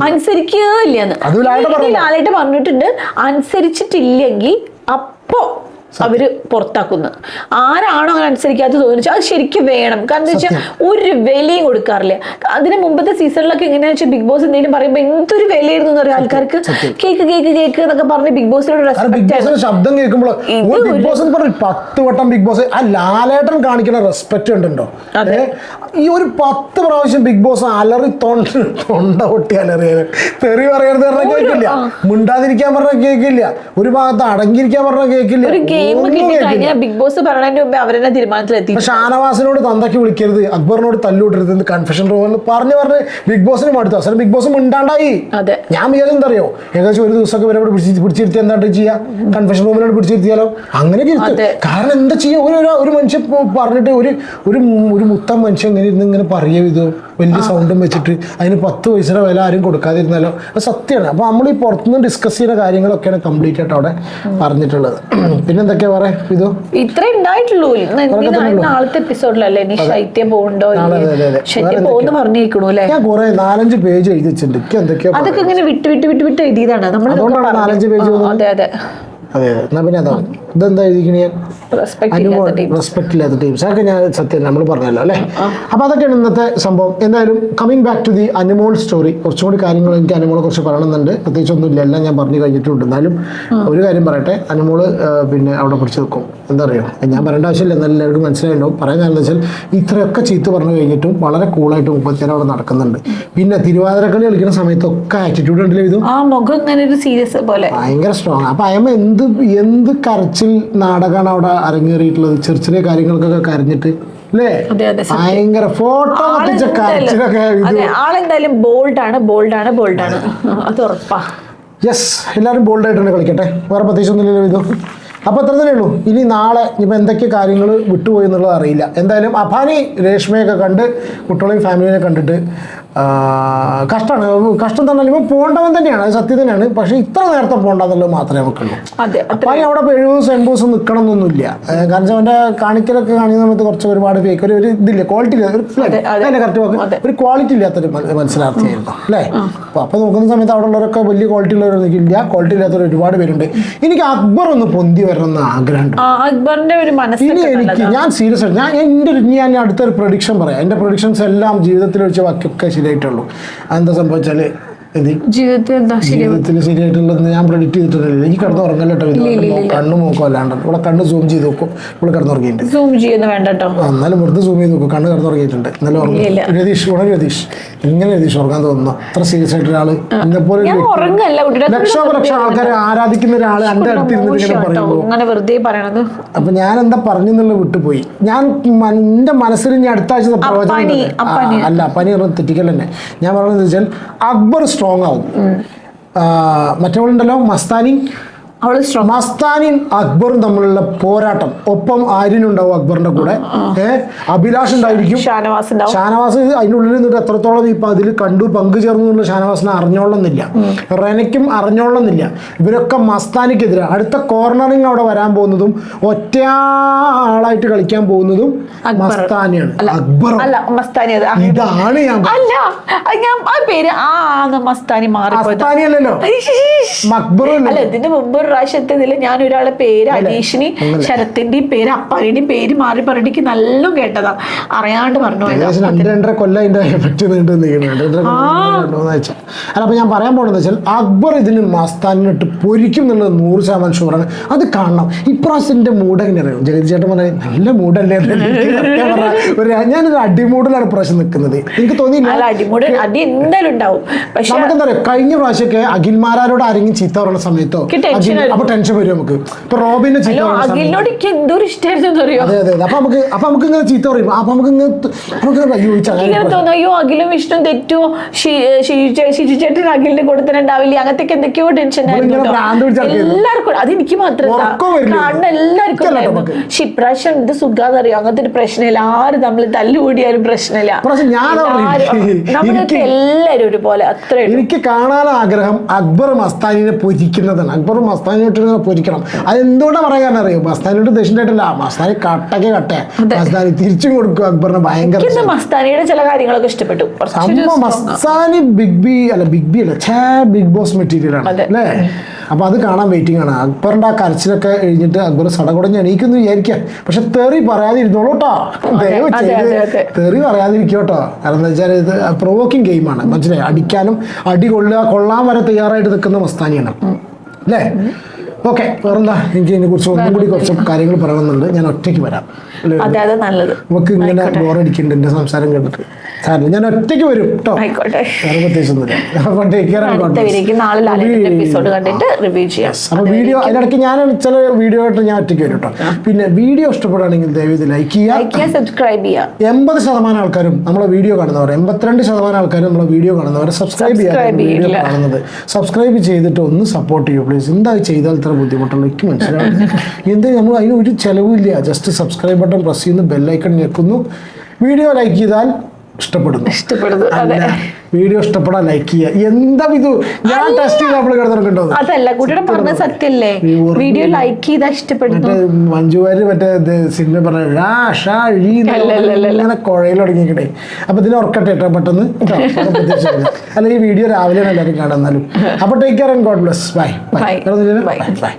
ലാലേട്ട് പറഞ്ഞിട്ടുണ്ട് അനുസരിച്ചിട്ടില്ലെങ്കിൽ അപ്പോ അവർ പുറത്താക്കുന്നത് ആരാണോ അങ്ങനെ അനുസരിക്കാത്ത തോന്നിച്ചു അത് ശരിക്കും വേണം. കാരണം എന്താ വെച്ചാൽ ഒരു വിലയും കൊടുക്കാറില്ല. അതിന് മുമ്പത്തെ സീസണിലൊക്കെ എങ്ങനെയാ വെച്ചാൽ ബിഗ് ബോസ് എന്തെങ്കിലും പറയുമ്പോൾ എന്തൊരു വിലയായിരുന്നു എന്ന് പറയാം ആൾക്കാർക്ക്? കേക്ക് കേക്ക് കേക്ക് എന്നൊക്കെ പറഞ്ഞ് ബിഗ് ബോസിനോട് ശബ്ദം കേൾക്കുമ്പോൾ ബിഗ് ബോസ് പത്ത് വട്ടം ബിഗ് ബോസ് ആ ലാലേട്ടൻ കാണിക്കുന്ന റെസ്പെക്ട് ഉണ്ടോ അതെ. ഈ ഒരു പത്ത് പ്രാവശ്യം ബിഗ് ബോസ് അലറി തൊണ്ട തൊണ്ട പൊട്ടി അലറിയത് തെറി പറയരുത് പറഞ്ഞ കേൾക്കില്ല മിണ്ടാതിരിക്കാൻ പറഞ്ഞ കേൾക്കില്ല ഒരു ഭാഗത്ത് അടങ്ങിയിരിക്കാൻ പറഞ്ഞ കേൾക്കില്ല കിട്ടി കഴിഞ്ഞാൽ ബിഗ് ബോസ് പറയുന്നതിന് മുമ്പേ അവരെന്നെ തീരുമാനത്തിലെത്തി. ഇപ്പൊ ഷാനവാസിനോട് തന്തയ്ക്ക് വിളിക്കരുത്. അക്ബറിനോട് തല്ലുവിടരുത് എന്ന് കൺഫെഷൻ റോ എന്ന് പറഞ്ഞു പറഞ്ഞ് ബിഗ് ബോസിന് മടുത്തു അവസരം ബിഗ് ബോസ് മിണ്ടാണ്ടായി. അതെ. ഞാൻ വിചാരിച്ചത് എന്താ അറിയോ ഏകദേശം ഒരു ദിവസമൊക്കെ ഇവരെ പിടിച്ച് പിടിച്ചിരുത്തി എന്തായിട്ട് ചെയ്യാ? കൺഫെഷൻ റൂമിലോട്ട് പിടിച്ചിരുത്തിയാലോ? അങ്ങനെയൊക്കെ ഇരുത്തും. അതെ. കാരണം എന്താ ചെയ്യാ? ഒരു ഒരു- മനുഷ്യൻ പറഞ്ഞിട്ട് ഒരു ഒരു ഒരു മുത്തം മനുഷ്യൻ ഇങ്ങനെ ഇരുന്ന് ഇങ്ങനെ പറയും ഇത്? വലിയ സൗണ്ടും വെച്ചിട്ട് അതിന് പത്ത് പൈസയുടെ വില ആരും കൊടുക്കാതിരുന്നാലോ? അത് സത്യമാണ്. അപ്പൊ നമ്മൾ ഈ പുറത്തുനിന്ന് ഡിസ്കസ് ചെയ്യുന്ന കാര്യങ്ങളൊക്കെയാണ് കംപ്ലീറ്റ് ആയിട്ട് അവിടെ പറഞ്ഞിട്ടുള്ളത്. പിന്നെ എന്തൊക്കെയാ പറയാ ഇത് ഇത്ര ഉണ്ടായിട്ടുള്ളൂ. നാളത്തെ എപ്പിസോഡിലല്ലേ ശൈത്യം പോകണ്ടോ. ശൈത്യം പറഞ്ഞേക്കണു അല്ലേ? ഞാൻ കുറെ നാലഞ്ച് പേജ് അതൊക്കെ ഇങ്ങനെ വിട്ട് വിട്ട് വിട്ട് വിട്ട് എഴുതിയതാണ്. നമ്മൾ നാലഞ്ച് പേജ്? അതെ അതെ. അതെ അതെ എന്നാ പിന്നെ അതാണ് ഇതെന്താ എഴുതിക്കണേ? ഞാൻ റെസ്പെക്ട് ഇല്ലാത്ത ടീംസ് അതൊക്കെ ഞാൻ സത്യം നമ്മൾ പറഞ്ഞല്ലോ അല്ലേ? അപ്പൊ അതൊക്കെയാണ് ഇന്നത്തെ സംഭവം. എന്തായാലും coming back to the Anumol story കുറച്ചും കൂടി കാര്യങ്ങൾ എനിക്ക് അനുമോളെ കുറിച്ച് പറയണമെന്നുണ്ട്. പ്രത്യേകിച്ച് ഒന്നുമില്ല എല്ലാം ഞാൻ പറഞ്ഞു കഴിഞ്ഞിട്ടുണ്ട്. എന്നാലും ഒരു കാര്യം പറയട്ടെ. അനുമോൾ പിന്നെ അവിടെ പിടിച്ചു നിൽക്കും. എന്താ പറയുക ഞാൻ പറയേണ്ട ആവശ്യമില്ല എന്നാലും എല്ലാവർക്കും മനസ്സിലായല്ലോ പറയാൻ കാരണം വെച്ചാൽ ഇത്രയൊക്കെ ചീത്ത പറഞ്ഞു കഴിഞ്ഞിട്ടും വളരെ കൂളായിട്ട് മുപ്പത്തിയാറ് അവിടെ നടക്കുന്നുണ്ട്. പിന്നെ തിരുവാതിരക്കളി കളിക്കുന്ന സമയത്തൊക്കെ ആറ്റിറ്റ്യൂഡ് ഉണ്ടല്ലോ ഇതും. ആ മുഖം ഇങ്ങനെ ഒരു സീരിയസ് പോലെ. ഭയങ്കര സ്ട്രോങ് അപ്പൊ അയമ്മ എന്ത് എന്ത് കരച്ചിൽ നാടകമാണ് അവിടെ അരങ്ങേറിയിട്ടുള്ളത്? ചെറിയ ചെറിയ കാര്യങ്ങൾക്കൊക്കെ കരഞ്ഞിട്ട്. ഭയങ്കര ഫോട്ടോ ആളെന്തായാലും ബോൾഡ് ആണ് ബോൾഡ് ആണ് ബോൾഡ് ആണ്. അത്. ഉറപ്പാ. യെസ് എല്ലാവരും ബോൾഡായിട്ട് തന്നെ കളിക്കട്ടെ. വേറെ പ്രത്യേകിച്ച് ഒന്നുമില്ലല്ലോ ഇത്. അപ്പോൾ അത്ര തന്നെ ഉള്ളൂ. ഇനി നാളെ ഇനിയിപ്പോൾ എന്തൊക്കെ കാര്യങ്ങൾ വിട്ടുപോയി എന്നുള്ളത് അറിയില്ല. എന്തായാലും അഫാനി രേഷ്മയൊക്കെ കണ്ട് കുട്ടികളെയും ഫാമിലിയെ കണ്ടിട്ട് കഷ്ടമാണ്. കഷ്ടം തന്നെ ഇപ്പം പോകേണ്ടവൻ തന്നെയാണ്. അത് സത്യം തന്നെയാണ്. പക്ഷെ ഇത്ര നേരത്തെ പോകണ്ടെന്നുള്ളത് മാത്രമേ നമുക്കുള്ളൂ അത്ര. അവിടെ ഇപ്പോൾ എഴുപത് ദിവസം എൺപത് ദിവസം നിൽക്കണം എന്നൊന്നുമില്ല കാരണം അവന്റെ കാണിക്കലൊക്കെ കാണിക്കുന്ന സമയത്ത് കുറച്ച് ഒരുപാട് ഫേക്ക് ഒരു ഒരു ഇതില്ല? ക്വാളിറ്റി ഇല്ല? ഒരു അതെ, അതെ. അതിന്റെ കറക്റ്റ് വാക്ക് ഒരു ക്വാളിറ്റി ഇല്ലാത്തൊരു മത്സരാർത്ഥിയായിരുന്നു. അല്ലേ? അപ്പോൾ അപ്പോൾ നോക്കുന്ന സമയത്ത് അവിടെ ഉള്ളവരൊക്കെ വലിയ ക്വാളിറ്റി ഉള്ളവരൊന്നും ഇല്ല ക്വാളിറ്റി ഇല്ലാത്തവർ ഒരുപാട് പേരുണ്ട്. എനിക്ക് അക്ബർ ഒന്ന് പൊന്തി വരണം എന്ന് ആഗ്രഹമുണ്ട്. അക്ബറിന്റെ ഒരു ഇനി മനസ്സൊക്കെ എനിക്ക് ഞാൻ സീരിയസ് ആയിട്ട് ഞാൻ എന്റെ ഞാൻ അടുത്തൊരു പ്രൊഡിക്ഷൻ പറയാം. എന്റെ പ്രൊഡിക്ഷൻസ് എല്ലാം ജീവിതത്തിൽ വെച്ച് ബാക്കിയൊക്കെ ശരിയായിട്ടുള്ളൂ അതെന്താ സംഭവിച്ചാൽ ജീവിതത്തിൽ ശരിയായിട്ടുള്ളത് ഞാൻ പ്രൊഡിക്ട് ചെയ്തിട്ടില്ല എനിക്ക് കിടന്ന് ഉറങ്ങല്ലോ. കണ്ണ് നോക്കും അല്ലാണ്ട്. ഇവിടെ കണ്ണ് സൂം ചെയ്ത് നോക്കും ഇവിടെ കിടന്നുറങ്ങിയിട്ടുണ്ട്. സൂം ചെയ്യുന്ന വേണ്ട കേട്ടോ എന്നാലും വെറുതെ സൂം ചെയ്ത് നോക്കും കണ്ണ് കിടന്നുറങ്ങിയിട്ടുണ്ട്. എന്നാലും ഉറങ്ങും. രതീഷ് ഉണർ രതീഷ്. ഇങ്ങനെ രതീഷ് ഉറങ്ങാൻ തോന്നുന്നു. അത്ര സീരിയസ് ആയിട്ട് ഒരാൾ എന്നെ പോലെ കുട്ടിയുടെ ലക്ഷോപലക്ഷം ആൾക്കാരെ ആരാധിക്കുന്ന ഒരാൾ എന്റെ അടുത്ത് ഇരുന്നിട്ട് പറയുമ്പോൾ അപ്പൊ ഞാൻ എന്താ പറഞ്ഞെന്നുള്ള വിട്ടുപോയി. ഞാൻ എന്റെ മനസ്സിൽ ഞാൻ അടുത്ത ആഴ്ച പ്രവചനം? അല്ല പനി തെറ്റിക്കല്ലേ തെറ്റിക്കൽ തന്നെ. ഞാൻ പറയുന്നത് വെച്ചാൽ അക്ബർ സ്ട്രോങ് ആവും. മറ്റവളുണ്ടല്ലോ മസ്താനി? അവൾ മസ്താനിയും അക്ബറും തമ്മിലുള്ള പോരാട്ടം. ഒപ്പം ആര്യനുണ്ടാവും അക്ബറിന്റെ കൂടെ. ഏഹ് അഭിലാഷ് ഉണ്ടായിരിക്കും. ഷാനവാസ് അതിനുള്ളിൽ നിന്നിട്ട് എത്രത്തോളം ഇപ്പൊ അതിൽ കണ്ടു പങ്കു ചേർന്നു ഷാനവാസിനെ അറിഞ്ഞോളന്നില്ല റെനയ്ക്കും അറിഞ്ഞോളന്നില്ല ഇവരൊക്കെ മസ്താനിക്കെതിരെ. അടുത്ത കോർണറിങ് അവിടെ വരാൻ പോകുന്നതും ഒറ്റയാളായിട്ട് കളിക്കാൻ പോകുന്നതും. മസ്താനിയാണ്. അക്ബർ ഇതാണ് ഞാൻ പേര് ആ മസ്താനി മാറി മക്ബറും അല്ല ഇതിന്റെ മുമ്പ് പ്രാവശ്യത്തെ ഇതിൽ ഞാൻ ഒരാളെ പേര് അനീഷിനി. ശരത്തിന്റെയും പേര് അപ്പാനിയുടെയും പേര് മാറി പറഞ്ഞിട്ട് നല്ല കേട്ടതാ. അറിയാണ്ട് പറഞ്ഞു രണ്ടര കൊല്ലം അതിന്റെ നീണ്ടു അല്ല അപ്പൊ ഞാൻ പറയാൻ പോണെന്ന് വെച്ചാൽ അക്ബർ ഇതിന് മസ്താനിട്ട് പൊരിക്കും എന്നുള്ളത് നൂറ് ശതമാനം ഷുവറാണ് അത് കാണണം. ഇപ്രാവശ്യത്തിന്റെ മൂഡ് എങ്ങനെ അറിയാം? ജഗതി ചേട്ടൻ പറഞ്ഞ നല്ല മൂഡല്ലേ പറഞ്ഞാ ഒരു ഞാനൊരു അടിമൂഡിലാണ് ഇപ്രാവശ്യം നിൽക്കുന്നത്. എനിക്ക് തോന്നിയില്ല. അടി എന്തായാലും ഉണ്ടാവും. പക്ഷെ നമുക്കെന്താ പറയാ കഴിഞ്ഞ പ്രാവശ്യമൊക്കെ അഖിൽമാരോട് ആരെങ്കിലും ചീത്ത പറയുന്ന സമയത്തോ അഖിൽ-. അപ്പൊ ടെൻഷൻ വരും നമുക്ക്. ഇപ്പൊ റോബിനെ ചീത്ത അല്ലോ പറയുന്ന സമയത്ത് അഖിലിനോട് എനിക്ക് എന്തൊരു ഇഷ്ടമായിരുന്നു അറിയോ? അതെ അതെ. അപ്പൊ നമുക്ക് അപ്പൊ നമുക്ക് ഇങ്ങനെ ചീത്ത പറയും അപ്പൊ നമുക്ക് ഇങ്ങനെ നമുക്ക് അയ്യോ ഇങ്ങനെ തോന്നുന്നു അയ്യോ അഖിലും ഇഷ്ടം തെറ്റോ ഷിജു ചേട്ടൻ അഖിലിന്റെ കൊടുത്തിട്ടുണ്ടാവില്ല അങ്ങനത്തെ എന്തൊക്കെയോ ടെൻഷൻ. എല്ലാവർക്കും അത് എനിക്ക് മാത്രമല്ല. കാണുന്ന എല്ലാവർക്കും. പക്ഷെ ഇപ്രാവശ്യം എന്ത് സുഖാന്നറിയോ? അങ്ങനത്തെ ഒരു പ്രശ്നമില്ല. ആര് തമ്മിൽ തല്ലുകൂടിയാലും പ്രശ്നമില്ല. നമ്മളൊക്കെ എല്ലാവരും ഒരുപോലെ. അത്രേ ഉള്ളൂ. എനിക്ക് കാണാൻ ആഗ്രഹം അക്ബർ മസ്താനിനെ പൊരിക്കുന്നതാണ്. അക്ബർ മസ്താനിയോട്ട് ഇങ്ങനെ പൊരിക്കണം. അതെന്തുകൊണ്ടാണ് പറയാൻ അറിയോ? മസ്താനോട്ട് ദേഷ്യമായിട്ടല്ല മസ്താനി കട്ടക്ക് കട്ടേ. മസ്താനി തിരിച്ചു കൊടുക്കും അക്ബറിന് ഭയങ്കര മസ്താനിയുടെ ചില കാര്യങ്ങളൊക്കെ ഇഷ്ടപ്പെട്ടു. മസ്താനി ബിഗ് ബി അല്ല ബിഗ് ബി അല്ല ഛേ ബിഗ് ബോസ് മെറ്റീരിയൽ ആണ്. അല്ലേ? അപ്പൊ അത് കാണാൻ വെയിറ്റിംഗ് ആണ്. അക്ബറിന്റെ ആ കരച്ചിലൊക്കെ കഴിഞ്ഞിട്ട് അക്ബർ സടകുടഞ്ഞ് എണീക്കുന്നു വിചാരിക്കാം. പക്ഷെ തെറി പറയാതിരുന്നോളൂ കേട്ടോ ദയവ് ചെയ്ത്. തെറി പറയാതിരിക്കും കേട്ടോ കാരണം എന്താ വെച്ചാൽ ഇത് പ്രൊവോക്കിംഗ് ഗെയിമാണ് മനസ്സിലായി? അടിക്കാനും അടി കൊള്ളുക കൊള്ളാൻ വരെ തയ്യാറായിട്ട് നിൽക്കുന്ന മസ്താനിയാണ്. അല്ലേ ഓക്കെ വേറെന്താ? എനിക്ക് ഇതിനെ കുറിച്ച് ഒന്നും കൂടി കുറച്ച് കാര്യങ്ങൾ പറയണമെന്നുണ്ട്. ഞാൻ ഒറ്റയ്ക്ക് വരാം. നമുക്ക് ഇങ്ങനെ ബോറടിക്കുന്നുണ്ട് എന്റെ സംസാരം കേട്ടിട്ട്. സാറിന് ഞാൻ ഒറ്റയ്ക്ക് വരും കേട്ടോ. വേറെ പ്രത്യേകിച്ചൊന്നുമില്ല അപ്പോൾ വീഡിയോ അതിനിടയ്ക്ക് ഞാൻ ചില വീഡിയോ ആയിട്ട് ഞാൻ ഒറ്റയ്ക്ക് വരും കേട്ടോ. പിന്നെ വീഡിയോ ഇഷ്ടപ്പെടുകയാണെങ്കിൽ ദയവ് ഇത് ലൈക്ക് ചെയ്യുക. സബ്സ്ക്രൈബ് ചെയ്യുക എൺപത് ശതമാനം ആൾക്കാരും നമ്മളെ വീഡിയോ കാണുന്നവർ എൺപത്തിരണ്ട് ശതമാനം ആൾക്കാരും നമ്മളെ വീഡിയോ കാണുന്നവർ സബ്സ്ക്രൈബ് ചെയ്യാൻ വീഡിയോ കാണുന്നത്. സബ്സ്ക്രൈബ് ചെയ്തിട്ട് ഒന്ന് സപ്പോർട്ട് ചെയ്യൂ പ്ലീസ് എന്താ ചെയ്താൽ ഇത്ര ബുദ്ധിമുട്ടുണ്ട് എനിക്ക് മനസ്സിലാവില്ല എന്ത് നമ്മൾ അതിന് ഒരു ചെലവില്ല ജസ്റ്റ് സബ്സ്ക്രൈബ് ബട്ടൺ പ്രസ് ചെയ്യുന്നു ബെല്ലൈക്കൺ ഞെക്കുന്നു. വീഡിയോ ലൈക്ക് ചെയ്താൽ ഇഷ്ടപ്പെടുന്നു. ഇഷ്ടപ്പെടുന്നു അല്ല വീഡിയോ ഇഷ്ടപ്പെടാൻ ലൈക്ക് ചെയ്യുക എന്താ ഇത് ഞാൻ ടെസ്റ്റ് ചെയ്ത് നമ്മൾ കിടന്നിട്ടുണ്ടോ അതല്ല കുട്ടിയുടെ പറഞ്ഞ സത്യല്ലേ? വീഡിയോ ലൈക്ക് ചെയ്താൽ ഇഷ്ടപ്പെടുന്നു. മറ്റേ മഞ്ജുവാര് മറ്റേ സിനിമ പറഞ്ഞ. ഇങ്ങനെ കുഴയിൽ തുടങ്ങിക്കണേ അപ്പൊ ഇതിനെ ഉറക്കട്ടെ കേട്ടോ പെട്ടെന്ന്. അല്ല ഈ വീഡിയോ രാവിലെ എല്ലാവരും കാണാൻ എന്നാലും. അപ്പൊ take care and God bless bye bye bye. Bye